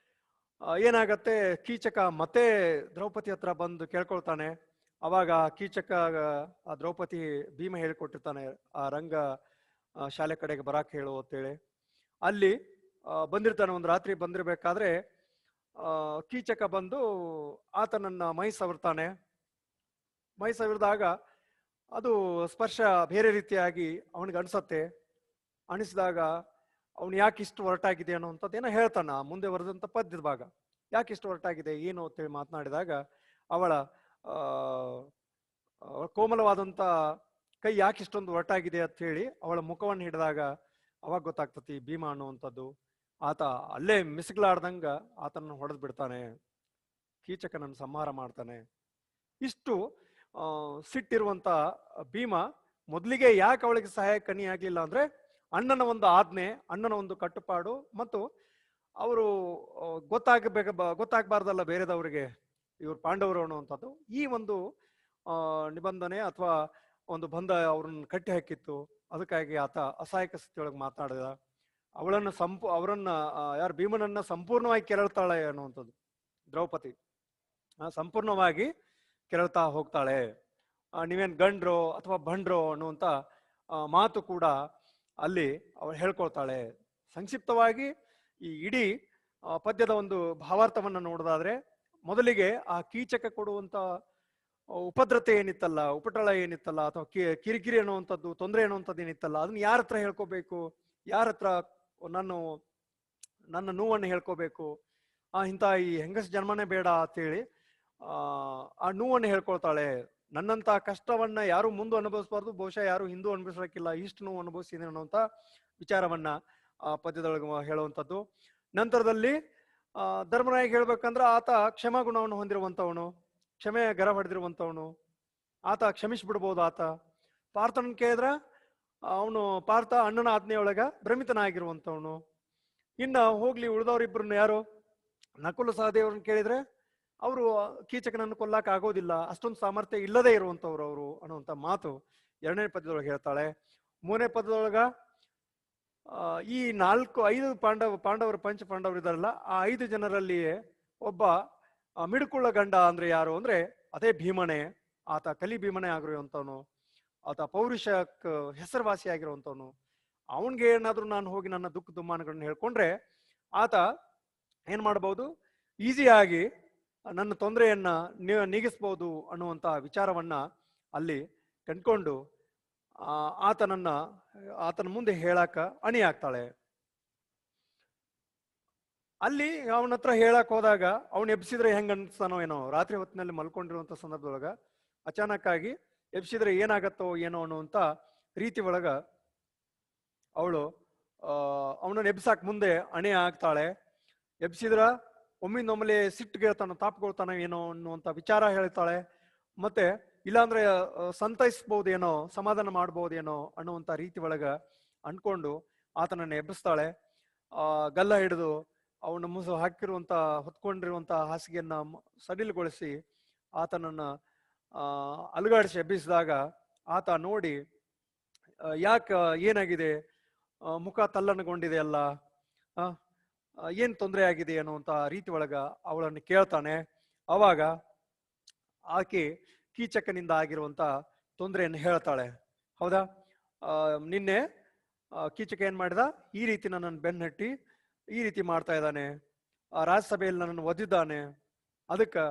ಏನಾಗತ್ತೆ? ಕೀಚಕ ಮತ್ತೆ ದ್ರೌಪದಿ ಹತ್ರ ಬಂದು ಕೇಳ್ಕೊಳ್ತಾನೆ. ಅವಾಗ ಕೀಚಕ, ಆ, ದ್ರೌಪದಿ ಭೀಮ ಹೇಳ್ಕೊಟ್ಟಿರ್ತಾನೆ, ಆ ರಂಗ ಶಾಲೆ ಕಡೆಗೆ ಬರಾಕ್ ಹೇಳು ಅಂತೇಳಿ. ಅಲ್ಲಿ ಬಂದಿರ್ತಾನೆ ಒಂದು ರಾತ್ರಿ ಬಂದಿರಬೇಕಾದ್ರೆ ಕೀಚಕ ಬಂದು ಆತನನ್ನ ಮೈ ಸವರ್ತಾನೆ. ಮೈ ಸವಿರಿದಾಗ ಅದು ಸ್ಪರ್ಶ ಬೇರೆ ರೀತಿಯಾಗಿ ಅವನಿಗೆ ಅನಿಸತ್ತೆ. ಅನಿಸಿದಾಗ ಅವನು ಯಾಕೆ ಇಷ್ಟು ಹೊರಟಾಗಿದೆ ಅನ್ನುವಂಥದ್ದೇನೋ ಹೇಳ್ತಾನ, ಮುಂದೆ ಬರೆದಂಥ ಪದ್ಯದ ಭಾಗ. ಯಾಕೆ ಇಷ್ಟು ಹೊರಟಾಗಿದೆ ಏನು ಅಂತೇಳಿ ಮಾತನಾಡಿದಾಗ ಅವಳ ಕೋಮಲವಾದಂಥ ಕೈ ಯಾಕೆ ಇಷ್ಟೊಂದು ಹೊರಟಾಗಿದೆ ಅಂತ ಹೇಳಿ ಅವಳ ಮುಖವನ್ನು ಹಿಡಿದಾಗ ಅವಾಗ ಗೊತ್ತಾಗ್ತತಿ ಭೀಮ ಅನ್ನುವಂಥದ್ದು. ಆತ ಅಲ್ಲೇ ಮಿಸುಗ್ಲಾಡ್ದಂಗ ಆತನ ಹೊಡೆದು ಬಿಡ್ತಾನೆ. ಕೀಚಕನನ್ನು ಸಂಹಾರ ಮಾಡ್ತಾನೆ. ಇಷ್ಟು ಸಿಟ್ಟಿರುವಂತ ಭೀಮ ಮೊದಲಿಗೆ ಯಾಕೆ ಅವಳಿಗೆ ಸಹಾಯ ಕನಿ ಆಗ್ಲಿಲ್ಲ ಅಂದ್ರೆ ಅಣ್ಣನ ಒಂದು ಆಜ್ಞೆ, ಅಣ್ಣನ ಒಂದು ಕಟ್ಟುಪಾಡು ಮತ್ತು ಅವರು ಗೊತ್ತಾಗಬೇಕ, ಗೊತ್ತಾಗಬಾರ್ದಲ್ಲ ಬೇರೆದವರಿಗೆ, ಇವರು ಪಾಂಡವರು ಅನ್ನುವಂಥದ್ದು. ಈ ಒಂದು ನಿಬಂಧನೆ ಅಥವಾ ಒಂದು ಬಂಧ ಅವ್ರನ್ನ ಕಟ್ಟಿ ಹಾಕಿತ್ತು. ಅದಕ್ಕಾಗಿ ಆತ ಅಸಹಾಯಕ ಸ್ಥಿತಿಯೊಳಗೆ ಮಾತಾಡಿದ. ಅವಳನ್ನ ಸಂಪೂ, ಅವರನ್ನ ಯಾರು ಭೀಮನನ್ನ ಸಂಪೂರ್ಣವಾಗಿ ಕೆರಳ್ತಾಳೆ ಅನ್ನುವಂಥದ್ದು. ದ್ರೌಪದಿ. ಸಂಪೂರ್ಣವಾಗಿ ಕೆರಳ್ತಾ ಹೋಗ್ತಾಳೆ. ನೀವೇನು ಗಂಡ್ರೋ ಅಥವಾ ಬಂಡ್ರೋ ಅನ್ನುವಂತ ಮಾತು ಕೂಡ ಅಲ್ಲಿ ಅವಳು ಹೇಳ್ಕೊಳ್ತಾಳೆ. ಸಂಕ್ಷಿಪ್ತವಾಗಿ ಈ ಇಡೀ ಪದ್ಯದ ಒಂದು ಭಾವಾರ್ಥವನ್ನ ನೋಡೋದಾದ್ರೆ, ಮೊದಲಿಗೆ ಆ ಕೀಚಕ ಕೊಡುವಂತ ಉಪದ್ರತೆ ಏನಿತ್ತಲ್ಲ, ಉಪಟಳ ಏನಿತ್ತಲ್ಲ, ಅಥವಾ ಕಿರಿಕಿರಿ ಅನ್ನುವಂಥದ್ದು, ತೊಂದರೆ ಅನ್ನುವಂಥದ್ದು ಏನಿತ್ತಲ್ಲ, ಅದನ್ನ ಯಾರ ಹತ್ರ ಹೇಳ್ಕೋಬೇಕು? ಯಾರ ಹತ್ರ ನಾನು ನನ್ನ ನೋವನ್ನು ಹೇಳ್ಕೋಬೇಕು? ಆ ಇಂಥ ಈ ಹೆಂಗಸ ಜನ್ಮನೇ ಬೇಡ ಅಂತೇಳಿ, ಆ ನೋವನ್ನು ಹೇಳ್ಕೊಳ್ತಾಳೆ. ನನ್ನಂತ ಕಷ್ಟವನ್ನ ಯಾರು ಮುಂದೆ ಅನುಭವಿಸಬಾರ್ದು, ಬಹುಶಃ ಯಾರು ಹಿಂದೂ ಅನುಭವಿಸಲಿಕ್ಕಿಲ್ಲ ಇಷ್ಟು ನೋವು ಅನುಭವಿಸಿದೆ ಅನ್ನುವಂಥ ವಿಚಾರವನ್ನ ಆ ಪದ್ಯದೊಳಗೆ ಹೇಳುವಂಥದ್ದು. ನಂತರದಲ್ಲಿ ಧರ್ಮರಾಯಿಗೆ ಹೇಳ್ಬೇಕಂದ್ರೆ ಆತ ಕ್ಷಮಾಗುಣವನ್ನು ಹೊಂದಿರುವಂತವನು ಕ್ಷಮೆಯ ಗರ ಹೊಡೆದಿರುವಂಥವನು. ಆತ ಕ್ಷಮಿಸ್ಬಿಡ್ಬೋದು ಆತ. ಪಾರ್ಥನ ಕೇಳಿದ್ರೆ, ಅವನು ಪಾರ್ಥ ಅಣ್ಣನ ಆಜ್ಞೆಯೊಳಗ ಭ್ರಮಿತನಾಗಿರುವಂಥವನು. ಇನ್ನ ಹೋಗ್ಲಿ, ಉಳಿದವರಿಬ್ಬರನ್ನು ಯಾರು? ನಕುಲ ಸಹದೇವ್ರನ್ನ ಕೇಳಿದ್ರೆ, ಅವರು ಕೀಚಕನನ್ನು ಕೊಲ್ಲಕ್ಕೆ ಆಗೋದಿಲ್ಲ. ಅಷ್ಟೊಂದು ಸಾಮರ್ಥ್ಯ ಇಲ್ಲದೇ ಇರುವಂಥವ್ರು ಅವರು ಅನ್ನುವಂಥ ಮಾತು ಎರಡನೇ ಪದ್ಯದೊಳಗೆ ಹೇಳ್ತಾಳೆ. ಮೂರನೇ ಪದ್ಯದೊಳಗ ಈ ನಾಲ್ಕು, ಐದು ಪಾಂಡವ, ಪಾಂಡವರು, ಪಂಚ ಪಾಂಡವರು ಇದಾರಲ್ಲ ಆ ಐದು ಜನರಲ್ಲಿಯೇ ಒಬ್ಬ ಮಿಡುಕುಳ್ಳ ಗಂಡ ಅಂದ್ರೆ ಯಾರು ಅಂದ್ರೆ ಅದೇ ಭೀಮನೆ, ಆತ ಕಲಿ ಭೀಮನೆ ಆಗಿರುವಂತವನು ಆತ ಪೌರುಷಕ್ ಹೆಸರುವಾಸಿ ಆಗಿರುವಂತವನು ಅವನ್ಗೆ ಏನಾದ್ರೂ ನಾನು ಹೋಗಿ ನನ್ನ ದುಃಖ ದುಮ್ಮಾನಗಳನ್ನ ಹೇಳ್ಕೊಂಡ್ರೆ ಆತ ಏನ್ ಮಾಡಬಹುದು ಈಸಿಯಾಗಿ ನನ್ನ ತೊಂದರೆಯನ್ನ ನೀಗಿಸ್ಬೋದು ಅನ್ನುವಂತ ವಿಚಾರವನ್ನ ಅಲ್ಲಿ ಕಂಡ್ಕೊಂಡು ಆತನನ್ನ, ಆತನ ಮುಂದೆ ಹೇಳಾಕ ಅಣಿ ಆಗ್ತಾಳೆ ಅಲ್ಲಿ ಅವನ ಹತ್ರ ಹೇಳಕ್ ಹೋದಾಗ ಅವನ್ ಎಬ್ಸಿದ್ರೆ ಹೆಂಗ್ ಅನ್ಸ್ತಾನೋ ಏನೋ, ರಾತ್ರಿ ಹೊತ್ತಿನಲ್ಲಿ ಮಲ್ಕೊಂಡಿರುವಂತ ಸಂದರ್ಭದೊಳಗ ಅಚಾನಕ್ ಆಗಿ ಎಬ್ಸಿದ್ರೆ ಏನಾಗತ್ತೋ ಏನೋ ಅನ್ನುವಂತ ರೀತಿ ಒಳಗ ಅವಳು, ಆ, ಅವನನ್ನ ಎಬ್ಸಾಕ್ ಮುಂದೆ ಅಣೆ ಆಗ್ತಾಳೆ ಎಬ್ಸಿದ್ರ ಒಮ್ಮಿಂದೊಮ್ಮಲೆ ಸಿಟ್ಟುಗೇಳ್ತಾನ, ತಾಪ್ಕೊಳ್ತಾನ ಏನೋ ಅನ್ನುವಂತ ವಿಚಾರ ಹೇಳ್ತಾಳೆ. ಮತ್ತೆ ಇಲ್ಲಾಂದ್ರೆ ಸಂತೈಸ್ಬಹುದೇನೋ ಸಮಾಧಾನ ಮಾಡ್ಬೋದೇನೋ ಅನ್ನುವಂತ ರೀತಿ ಒಳಗ ಅನ್ಕೊಂಡು ಆತನನ್ನ ಎಬ್ಬಿಸ್ತಾಳೆ ಗಲ್ಲ ಹಿಡಿದು ಅವನ ಮುಸು ಹಾಕಿರುವಂತ ಹೊತ್ಕೊಂಡಿರುವಂತಹ ಹಾಸಿಗೆಯನ್ನ ಸಡಿಲಗೊಳಿಸಿ ಆತನನ್ನ ಅಲುಗಾಡಿಸಿ ಎಬ್ಬಿಸಿದಾಗ ಆತ ನೋಡಿ ಯಾಕ ಏನಾಗಿದೆ? ಮುಖ ತಲ್ಲನಗೊಂಡಿದೆ ಅಲ್ಲ? ಏನ್ ತೊಂದರೆ ಆಗಿದೆ ಅನ್ನುವಂತ ರೀತಿ ಒಳಗ ಅವಳನ್ನು ಕೇಳ್ತಾನೆ. ಅವಾಗ ಆಕೆ ಕೀಚಕನಿಂದ ಆಗಿರುವಂತ ತೊಂದರೆಯನ್ನು ಹೇಳ್ತಾಳೆ. ಹೌದಾ? ನಿನ್ನೆ ಕೀಚಕ ಏನ್ ಮಾಡಿದ? ಈ ರೀತಿ ನನ್ನನ್ನು ಬೆನ್ನಟ್ಟಿ ಈ ರೀತಿ ಮಾಡ್ತಾ ಇದ್ದಾನೆ. ಆ ರಾಜ್ಯಸಭೆಯಲ್ಲಿ ನನ್ನನ್ನು ಒದ್ದಿದ್ದಾನೆ ಅದಕ್ಕೆ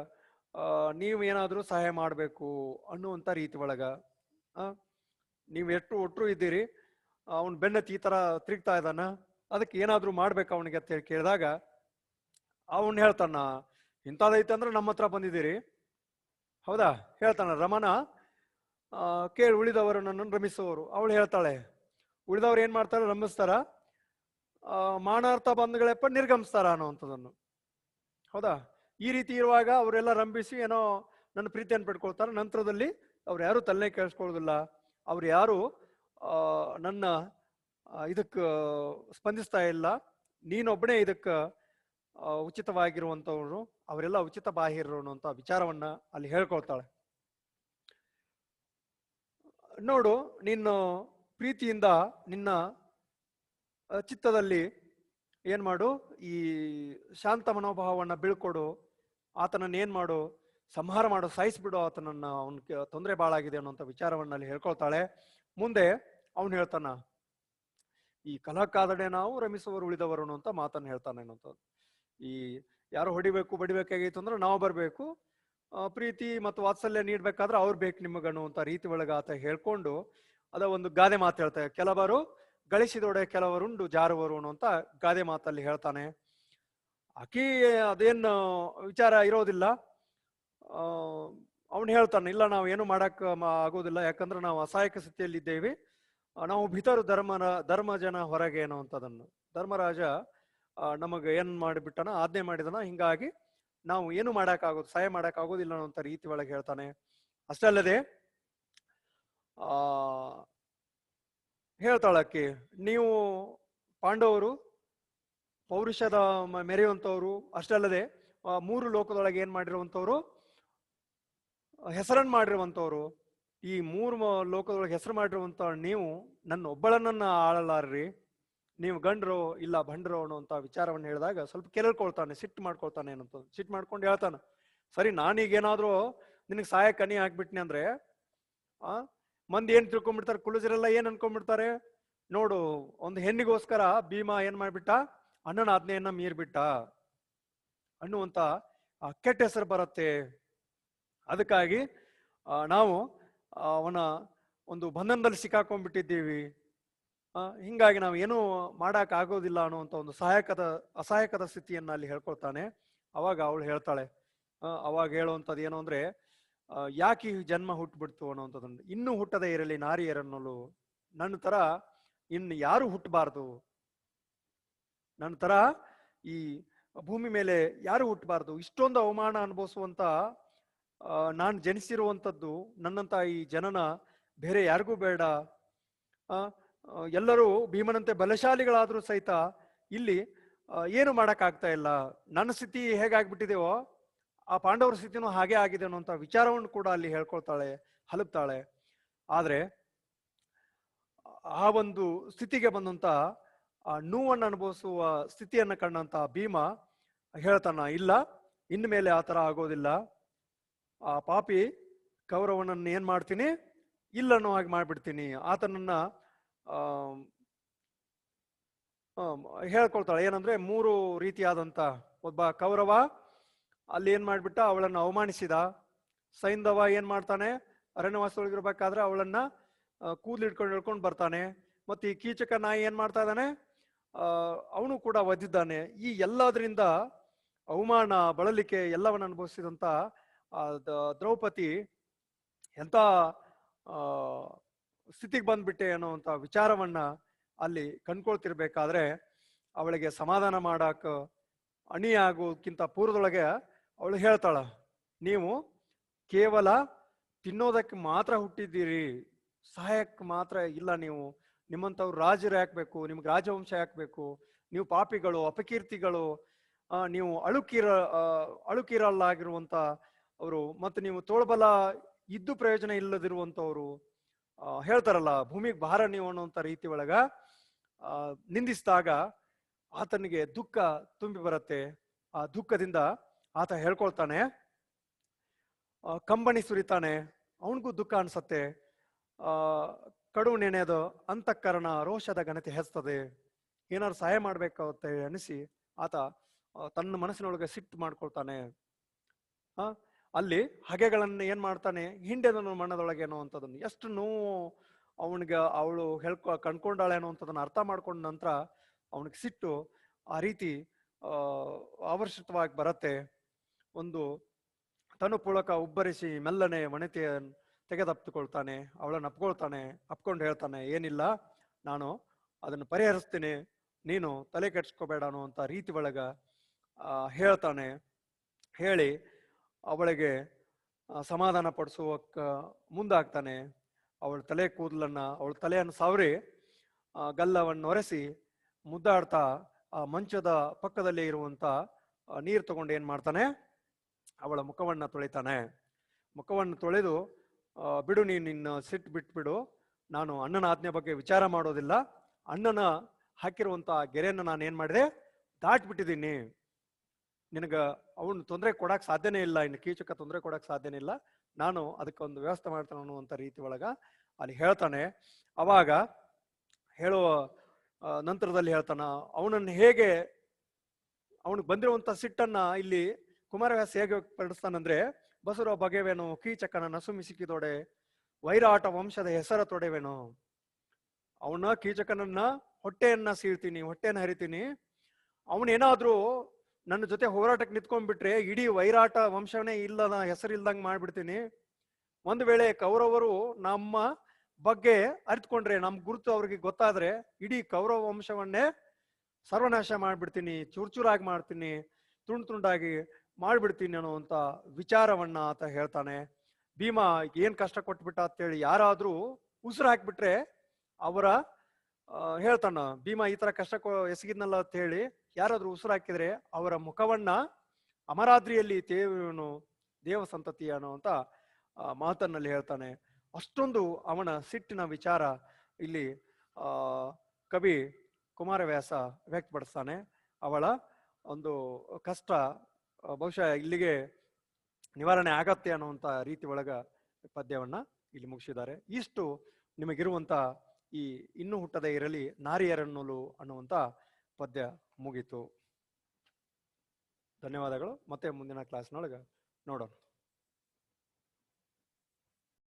ನೀವು ಏನಾದರೂ ಸಹಾಯ ಮಾಡಬೇಕು ಅನ್ನುವಂಥ ರೀತಿ ಒಳಗ ನೀವು ಎಷ್ಟು ಒಟ್ಟರು ಇದ್ದೀರಿ. ಅವನು ಬೆನ್ನತ್ತಿ ಈ ಥರ ತಿರುಗ್ತಾ ಇದ್ದಾನ. ಅದಕ್ಕೆ ಏನಾದರೂ ಮಾಡ್ಬೇಕು ಅವನಿಗೆ ಅಂತ ಹೇಳಿ ಕೇಳಿದಾಗ, ಅವನು ಹೇಳ್ತಾನ ಇಂಥದ್ದೈತೆ ಅಂದ್ರೆ ನಮ್ಮ ಹತ್ರ ಬಂದಿದ್ದೀರಿ. ಹೌದಾ? ಹೇಳ್ತಾನ, ರಮಣ ಕೇಳಿ ಉಳಿದವರು ನನ್ನನ್ನು ರಮಿಸುವವರು. ಅವಳು ಹೇಳ್ತಾಳೆ, ಉಳಿದವ್ರು ಏನು ಮಾಡ್ತಾರೆ? ರಮಿಸ್ತಾರ? ಮಾನಾರ್ಥ ಬಂಧುಗಳೆಪ್ಪ ನಿರ್ಗಮಿಸ್ತಾರ ಅನ್ನುವಂಥದ್ದನ್ನು. ಹೌದಾ? ಈ ರೀತಿ ಇರುವಾಗ ಅವರೆಲ್ಲ ರಂಭಿಸಿ ಏನೋ ನನ್ನ ಪ್ರೀತಿಯನ್ನು ಪಡ್ಕೊಳ್ತಾರೆ. ನಂತರದಲ್ಲಿ ಅವ್ರು ಯಾರು ತಲೆ ಕೇಳಿಸ್ಕೊಳ್ಳೋದಿಲ್ಲ ಅವ್ರು ಯಾರು ನನ್ನ ಇದಕ್ಕೆ ಸ್ಪಂದಿಸ್ತಾ ಇಲ್ಲ. ನೀನೊಬ್ಬನೇ ಇದಕ್ಕೆ ಉಚಿತವಾಗಿರುವಂಥವ್ರು. ಅವರೆಲ್ಲ ಉಚಿತ ಬಾಹಿರರು ಅನ್ನುವಂಥ ವಿಚಾರವನ್ನ ಅಲ್ಲಿ ಹೇಳ್ಕೊಳ್ತಾಳೆ. ನೋಡು, ನಿನ್ನ ಪ್ರೀತಿಯಿಂದ ನಿನ್ನ ಚಿತ್ತದಲ್ಲಿ ಏನ್ ಮಾಡು? ಈ ಶಾಂತ ಮನೋಭಾವವನ್ನ ಬೀಳ್ಕೊಡು. ಆತನನ್ನ ಏನ್ ಮಾಡು? ಸಂಹಾರ ಮಾಡು, ಸಾಯಿಸ್ಬಿಡು. ಆತನನ್ನ ಅವನ್ ತೊಂದರೆ ಬಾಳಾಗಿದೆ ಅನ್ನೋಂಥ ವಿಚಾರವನ್ನ ಅಲ್ಲಿ ಹೇಳ್ಕೊಳ್ತಾಳೆ. ಮುಂದೆ ಅವನು ಹೇಳ್ತಾನ, ಈ ಕಲಹಕ್ಕಾದಡೆ ನಾವು ರಮಿಸುವರು ಉಳಿದವರು ಅಂತ ಮಾತನ್ನ ಹೇಳ್ತಾನೆ ಅನ್ನೋಂಥದ್ದು ಈ ಯಾರು ಹೊಡಿಬೇಕು ಬಡಿಬೇಕಾಗಿತ್ತು ಅಂದ್ರೆ ನಾವು ಬರಬೇಕು. ಪ್ರೀತಿ ಮತ್ತು ವಾತ್ಸಲ್ಯ ನೀಡ್ಬೇಕಾದ್ರೆ ಅವ್ರು ಬೇಕು ನಿಮಗೆ ಅನ್ನುವಂಥ ರೀತಿ ಒಳಗ ಆತ ಹೇಳ್ಕೊಂಡು ಅದ ಒಂದು ಗಾದೆ ಮಾತು ಹೇಳ್ತಾರೆ ಕೆಲವರು ಗಳಿಸಿದೊಡೆ ಕೆಲವರುಂಡು ಜಾರುವರು ಅಂತ ಗಾದೆ ಮಾತಲ್ಲಿ ಹೇಳ್ತಾನೆ. ಅಕಿ ಅದೇನು ವಿಚಾರ ಇರೋದಿಲ್ಲ. ಅವನು ಹೇಳ್ತಾನೆ, ಇಲ್ಲ ನಾವು ಏನು ಮಾಡಕ್ ಆಗೋದಿಲ್ಲ, ಯಾಕಂದ್ರೆ ನಾವು ಅಸಹಾಯಕ ಸ್ಥಿತಿಯಲ್ಲಿ ಇದ್ದೇವೆ ನಾವು ಭಿತರು ಧರ್ಮನ ಧರ್ಮ ಜನ ಹೊರಗೆ ಅಂತದನ್ನು. ಧರ್ಮರಾಜ ನಮಗೆ ಏನ್ ಮಾಡಿಬಿಟ್ಟನ ಆಜ್ಞೆ ಮಾಡಿದನ ಹಿಂಗಾಗಿ ನಾವು ಏನು ಮಾಡಕ್ ಆಗೋದು, ಸಹಾಯ ಮಾಡಕ್ ಆಗೋದಿಲ್ಲ ಅನ್ನುವಂಥ ರೀತಿ ಒಳಗೆ ಹೇಳ್ತಾನೆ. ಅಷ್ಟೇ ಅಲ್ಲದೆ ಆ ಹೇಳ್ತಾಳಕ್ಕೆ ನೀವು ಪಾಂಡವರು, ಪೌರುಷದ ಮೆರೆಯುವಂಥವ್ರು ಅಷ್ಟೇ ಅಲ್ಲದೆ ಮೂರು ಲೋಕದೊಳಗೆ ಏನ್ ಮಾಡಿರುವಂಥವ್ರು ಹೆಸರನ್ನು ಮಾಡಿರುವಂಥವ್ರು. ಈ ಮೂರು ಲೋಕದೊಳಗೆ ಹೆಸರು ಮಾಡಿರುವಂತ ನೀವು ನನ್ನ ಒಬ್ಬಳನ್ನ ಆಳಲಾರ್ರಿ. ನೀವು ಗಂಡ್ರೋ ಇಲ್ಲ ಭಂಡ್ರೋ ಅನ್ನುವಂತ ವಿಚಾರವನ್ನು ಹೇಳಿದಾಗ ಸ್ವಲ್ಪ ಕೆರಳ್ಕೊಳ್ತಾನೆ ಸಿಟ್ಟು ಮಾಡ್ಕೊಳ್ತಾನೆ ಏನಂತ, ಸಿಟ್ಟು ಮಾಡ್ಕೊಂಡು ಹೇಳ್ತಾನೆ. ಸರಿ ನಾನೀಗ ಏನಾದ್ರೂ ನಿನಗೆ ಸಹಾಯ ಕನಿ ಹಾಕ್ಬಿಟ್ನಿ ಅಂದ್ರೆ, ಆ ಮಂದಿ ಏನ್ ತಿಳ್ಕೊಂಡ್ಬಿಡ್ತಾರೆ, ಕುಲಜರೆಲ್ಲ ಏನ್ ಅನ್ಕೊಂಡ್ಬಿಡ್ತಾರೆ? ನೋಡು, ಒಂದು ಹೆಣ್ಣಿಗೋಸ್ಕರ ಭೀಮಾ ಏನ್ ಮಾಡ್ಬಿಟ್ಟ? ಅಣ್ಣನ ಆಜ್ಞೆಯನ್ನ ಮೀರ್ಬಿಟ್ಟ. ಅನ್ನುವಂತ ಕೆಟ್ಟ ಹೆಸರು ಬರುತ್ತೆ. ಅದಕ್ಕಾಗಿ ನಾವು ಅವನ ಒಂದು ಬಂಧನದಲ್ಲಿ ಸಿಕ್ಕಾಕೊಂಡ್ಬಿಟ್ಟಿದ್ದೀವಿ. ಹಿಂಗಾಗಿ ನಾವು ಏನೂ ಮಾಡಕ್ ಆಗೋದಿಲ್ಲ ಅನ್ನುವಂಥ ಒಂದು ಸಹಾಯಕದ, ಅಸಹಾಯಕದ ಸ್ಥಿತಿಯನ್ನ ಅಲ್ಲಿ ಹೇಳ್ಕೊಳ್ತಾನೆ. ಅವಾಗ ಅವಳು ಹೇಳ್ತಾಳೆ. ಅವಾಗ ಹೇಳುವಂಥದ್ದು ಏನು ಅಂದ್ರೆ ಯಾಕೆ ಜನ್ಮ ಹುಟ್ಟುಬಿಡ್ತು ಅನ್ನೋಂಥದ್ದು ಇನ್ನೂ ಹುಟ್ಟದೇ ಇರಲಿ ನಾರಿಯರನ್ನಲು ನನ್ನ ತರ ಇನ್ನು ಯಾರು ಹುಟ್ಟಬಾರ್ದು ನನ್ನ ತರ ಈ ಭೂಮಿ ಮೇಲೆ ಯಾರು ಹುಟ್ಟಬಾರ್ದು ಇಷ್ಟೊಂದು ಅವಮಾನ ಅನುಭವಿಸುವಂತ ನಾನು ಜನಿಸಿರುವಂಥದ್ದು ನನ್ನಂತ ಈ ಜನನ ಬೇರೆ ಯಾರಿಗೂ ಬೇಡ. ಎಲ್ಲರೂ ಭೀಮನಂತೆ ಬಲಶಾಲಿಗಳಾದರೂ ಸಹಿತ ಇಲ್ಲಿ ಏನು ಮಾಡಕ್ಕಾಗ್ತಾ ಇಲ್ಲ. ನನ್ನ ಸ್ಥಿತಿ ಹೇಗಾಗ್ಬಿಟ್ಟಿದೆಯೋ ಆ ಪಾಂಡವರ ಸ್ಥಿತಿನೂ ಹಾಗೆ ಆಗಿದೆ ಅನ್ನುವಂಥ ವಿಚಾರವನ್ನು ಕೂಡ ಅಲ್ಲಿ ಹೇಳ್ಕೊಳ್ತಾಳೆ, ಹಲುಪ್ತಾಳೆ. ಆದರೆ ಆ ಒಂದು ಸ್ಥಿತಿಗೆ ಬಂದಂತ ನೋವನ್ನು ಅನುಭವಿಸುವ ಸ್ಥಿತಿಯನ್ನ ಕಂಡಂತ ಭೀಮ ಹೇಳ್ತಾನ, ಇಲ್ಲ ಇನ್ಮೇಲೆ ಆ ಥರ ಆಗೋದಿಲ್ಲ. ಆ ಪಾಪಿ ಕೌರವನನ್ನ ಏನು ಮಾಡ್ತೀನಿ? ಇಲ್ಲ ಅನ್ನೋ ಹಾಗೆ ಮಾಡ್ಬಿಡ್ತೀನಿ. ಆತನನ್ನ ಹೇಳ್ಕೊಳ್ತಾಳೆ. ಏನಂದ್ರೆ ಮೂರು ರೀತಿಯಾದಂತ ಒಬ್ಬ ಕೌರವ ಅಲ್ಲಿ ಏನ್ ಮಾಡ್ಬಿಟ್ಟ ಅವಳನ್ನ ಅವಮಾನಿಸಿದ. ಸೈಂಧವ ಏನ್ ಮಾಡ್ತಾನೆ ಅರಣ್ಯವಾಸದೊಳಗಿರ್ಬೇಕಾದ್ರೆ ಅವಳನ್ನ ಕೂದಲು ಹಿಡ್ಕೊಂಡು ಹಿಡ್ಕೊಂಡು ಬರ್ತಾನೆ. ಮತ್ತೆ ಈ ಕೀಚಕ ನಾಯಿ ಏನ್ ಮಾಡ್ತಾ ಇದ್ದಾನೆ ಅವನು ಕೂಡ ಒದ್ದಿದ್ದಾನೆ ಈ ಎಲ್ಲದರಿಂದ ಅವಮಾನ, ಬಳಲಿಕೆ ಎಲ್ಲವನ್ನ ಅನುಭವಿಸಿದಂತ ದ್ರೌಪದಿ ಎಂತ ಸ್ಥಿತಿಗೆ ಬಂದ್ಬಿಟ್ಟೆ ಅನ್ನುವಂತ ವಿಚಾರವನ್ನ ಅಲ್ಲಿ ಕಂಡ್ಕೊಳ್ತಿರ್ಬೇಕಾದ್ರೆ, ಅವಳಿಗೆ ಸಮಾಧಾನ ಮಾಡಾಕ ಅಣಿಯಾಗೋಕ್ಕಿಂತ ಪೂರ್ವದೊಳಗೆ ಅವಳು ಹೇಳ್ತಾಳ ನೀವು ಕೇವಲ ತಿನ್ನೋದಕ್ಕೆ ಮಾತ್ರ ಹುಟ್ಟಿದ್ದೀರಿ ಸಹಾಯಕ್ಕೆ ಮಾತ್ರ ಇಲ್ಲ ನೀವು. ನಿಮ್ಮಂಥವ್ರು ರಾಜರು ಯಾಕಬೇಕು ನಿಮ್ಗೆ ರಾಜವಂಶ ಯಾಕಬೇಕು ನೀವು ಪಾಪಿಗಳು ಅಪಕೀರ್ತಿಗಳು ನೀವು ಅಳುಕಿರ ಅಳುಕಿರಲ್ಲಾಗಿರುವಂತ ಅವರು. ಮತ್ತೆ ನೀವು ತೋಳ್ಬಲ ಇದ್ದು ಪ್ರಯೋಜನ ಇಲ್ಲದಿರುವಂತವ್ರು ಆ, ಹೇಳ್ತಾರಲ್ಲ ಭೂಮಿಗೆ ಭಾರ ನೀವು ಅನ್ನುವಂಥ ರೀತಿ ಒಳಗ ನಿಂದಿಸಿದಾಗ ಆತನಿಗೆ ದುಃಖ ತುಂಬಿ ಬರುತ್ತೆ. ಆ ದುಃಖದಿಂದ ಆತ ಹೇಳ್ಕೊಳ್ತಾನೆ ಕಂಬಣಿ ಸುರಿತಾನೆ, ಅವನಿಗೂ ದುಃಖ ಅನ್ಸತ್ತೆ ಕಡು ನೆನೆದು ಅಂತಃಕರಣ ರೋಷದ ಘನತೆ ಹೆಚ್ಚುತ್ತದೆ ಏನಾದ್ರು ಸಹಾಯ ಮಾಡ್ಬೇಕಾಗುತ್ತೆ ಅನಿಸಿ ಆತ ತನ್ನ ಮನಸ್ಸಿನೊಳಗೆ ಸಿಟ್ಟು ಮಾಡ್ಕೊಳ್ತಾನೆ. ಆ, ಅಲ್ಲಿ ಹಗೆಗಳನ್ನು ಏನ್ ಮಾಡ್ತಾನೆ, ಹಿಂಡೆದನು ಮಣ್ಣದೊಳಗೆ ಅನ್ನುವಂಥದ್ದನ್ನು, ಎಷ್ಟು ನೋವು ಅವನಿಗೆ, ಅವಳು ಹೇಳ್ಕೊ, ಕಣ್ಕೊಂಡಾಳೆ ಅನ್ನುವಂಥದ್ದನ್ನ ಅರ್ಥ ಮಾಡ್ಕೊಂಡ ನಂತರ ಅವನಿಗೆ ಸಿಟ್ಟು ಆ ರೀತಿ ಆವರ್ಷಿತವಾಗಿ ಬರತ್ತೆ. ಒಂದು ತನುಪುಳಕ ಉಬ್ಬರಿಸಿ ಮೆಲ್ಲನೆ ಮಣಿತೆಯ ತೆಗೆದಪ್ಪಿಕೊಳ್ತಾನೆ, ಅವಳನ್ನು ಅಪ್ಕೊಳ್ತಾನೆ, ಅಪ್ಕೊಂಡು ಹೇಳ್ತಾನೆ, ಏನಿಲ್ಲ, ನಾನು ಅದನ್ನು ಪರಿಹರಿಸ್ತೀನಿ, ನೀನು ತಲೆ ಕೆಡ್ಸ್ಕೋಬೇಡ ಅನ್ನುವಂಥ ರೀತಿ ಒಳಗ ಹೇಳ್ತಾನೆ. ಹೇಳಿ ಅವಳಿಗೆ ಸಮಾಧಾನ ಪಡಿಸುವಕ್ಕ ಮುಂದಾಗ್ತಾನೆ. ಅವಳ ತಲೆ ಕೂದಲನ್ನ, ಅವಳ ತಲೆಯನ್ನು ಸವರಿ ಗಲ್ಲವನ್ನು ಒರೆಸಿ ಮುದ್ದಾಡ್ತಾ, ಆ, ಮಂಚದ ಪಕ್ಕದಲ್ಲಿ ಇರುವಂತ ನೀರು ತಗೊಂಡು ಏನ್ ಮಾಡ್ತಾನೆ? ಅವಳ ಮುಖವನ್ನು ತೊಳಿತಾನೆ. ಮುಖವನ್ನು ತೊಳೆದು ಬಿಡು, ನೀನು ನಿನ್ನ ಸಿಟ್ಟು ಬಿಟ್ಬಿಡು. ನಾನು ಅಣ್ಣನ ಆಜ್ಞೆ ಬಗ್ಗೆ ವಿಚಾರ ಮಾಡೋದಿಲ್ಲ. ಅಣ್ಣನ ಹಾಕಿರುವಂಥ ಗೆರೆಯನ್ನು ನಾನು ಏನು ಮಾಡಿದೆ? ದಾಟ್ಬಿಟ್ಟಿದ್ದೀನಿ. ನಿನಗೆ ಅವನು ತೊಂದರೆ ಕೊಡಕ್ ಸಾಧ್ಯನೇ ಇಲ್ಲ. ಇನ್ನು ಕೀಚಕ ತೊಂದರೆ ಕೊಡಕ್ ಸಾಧ್ಯನೇ ಇಲ್ಲ. ನಾನು ಅದಕ್ಕೆ ಒಂದು ವ್ಯವಸ್ಥೆ ಮಾಡ್ತಾನೆ ಅನ್ನುವಂಥ ರೀತಿ ಒಳಗ ಅಲ್ಲಿ ಹೇಳ್ತಾನೆ. ಅವಾಗ ಹೇಳುವ ನಂತರದಲ್ಲಿ ಹೇಳ್ತಾನ, ಅವನನ್ನು ಹೇಗೆ, ಅವನಿಗೆ ಬಂದಿರುವಂತ ಸಿಟ್ಟನ್ನ ಇಲ್ಲಿ ಕುಮಾರವ್ಯಾಸ ಹೇಗೆ ಪಡಿಸ್ತಾನಂದ್ರೆ ಬಸುರ ಬಗೆವೇನು ಕೀಚಕನ ನಸು ಸಿಕ್ಕಿದೊಡೆ ವೈರಾಟ ವಂಶದ ಹೆಸರ ತೊಡೆವೇನು ಅವನ ಕೀಚಕನನ್ನ ಹೊಟ್ಟೆಯನ್ನ ಸೀಳ್ತೀನಿ, ಹೊಟ್ಟೆಯನ್ನ ಹರಿತೀನಿ. ಅವನೇನಾದ್ರೂ ನನ್ನ ಜೊತೆ ಹೋರಾಟಕ್ಕೆ ನಿಂತ್ಕೊಂಡ್ಬಿಟ್ರೆ ಇಡೀ ವೈರಾಟ ವಂಶವೇ ಇಲ್ಲದ ಹೆಸರಿಲ್ದಂಗೆ ಮಾಡ್ಬಿಡ್ತೀನಿ. ಒಂದು ವೇಳೆ ಕೌರವರು ನಮ್ಮ ಬಗ್ಗೆ ಅರಿತುಕೊಂಡ್ರೆ ನಮ್ಮ ಗುರುತು ಅವ್ರಿಗೆ ಗೊತ್ತಾದ್ರೆ ಇಡೀ ಕೌರವ ವಂಶವನ್ನೇ ಸರ್ವನಾಶ ಮಾಡ್ಬಿಡ್ತೀನಿ, ಚೂರ್ಚೂರಾಗಿ ಮಾಡ್ತೀನಿ, ತುಂಡು ತುಂಡಾಗಿ ಮಾಡ್ಬಿಡ್ತೀನಿ ಅನ್ನುವಂಥ ವಿಚಾರವನ್ನ ಆತ ಹೇಳ್ತಾನೆ. ಭೀಮ ಏನು ಕಷ್ಟ ಕೊಟ್ಬಿಟ್ಟ? ಅಂತೇಳಿ ಯಾರಾದರೂ ಉಸಿರು ಹಾಕ್ಬಿಟ್ರೆ ಅವರ ಹೇಳ್ತಾನ ಭೀಮ ಈ ತರ ಕಷ್ಟ ಎಸಗಿದ್ನಲ್ಲ ಅಂತ ಹೇಳಿ ಯಾರಾದ್ರೂ ಉಸಿರು ಹಾಕಿದ್ರೆ ಅವರ ಮುಖವನ್ನ ಅಮರಾದ್ರಿಯಲ್ಲಿ ದೇವನು ದೇವ ಸಂತತಿ ಆ, ಮಾತನ್ನಲ್ಲಿ ಹೇಳ್ತಾನೆ. ಅಷ್ಟೊಂದು ಅವನ ಸಿಟ್ಟಿನ ವಿಚಾರ ಇಲ್ಲಿ ಆ ಕವಿ ಕುಮಾರವ್ಯಾಸ ವ್ಯಕ್ತಪಡಿಸ್ತಾನೆ. ಅವಳ ಒಂದು ಕಷ್ಟ ಬಹುಶಃ ಇಲ್ಲಿಗೆ ನಿವಾರಣೆ ಆಗತ್ತೆ ಅನ್ನುವಂತ ರೀತಿ ಒಳಗ ಪದ್ಯವನ್ನ ಇಲ್ಲಿ ಮುಗಿಸಿದ್ದಾರೆ. ಇಷ್ಟು ನಿಮಗಿರುವಂತ ಈ ಇನ್ನು ಹುಟ್ಟದೇ ಇರಲಿ ನಾರಿಯರನ್ನೋಲು ಅನ್ನುವಂತ ಪದ್ಯ ಮುಗೀತು. ಧನ್ಯವಾದಗಳು. ಮತ್ತೆ ಮುಂದಿನ ಕ್ಲಾಸ್ನೊಳಗೆ ನೋಡೋಣ.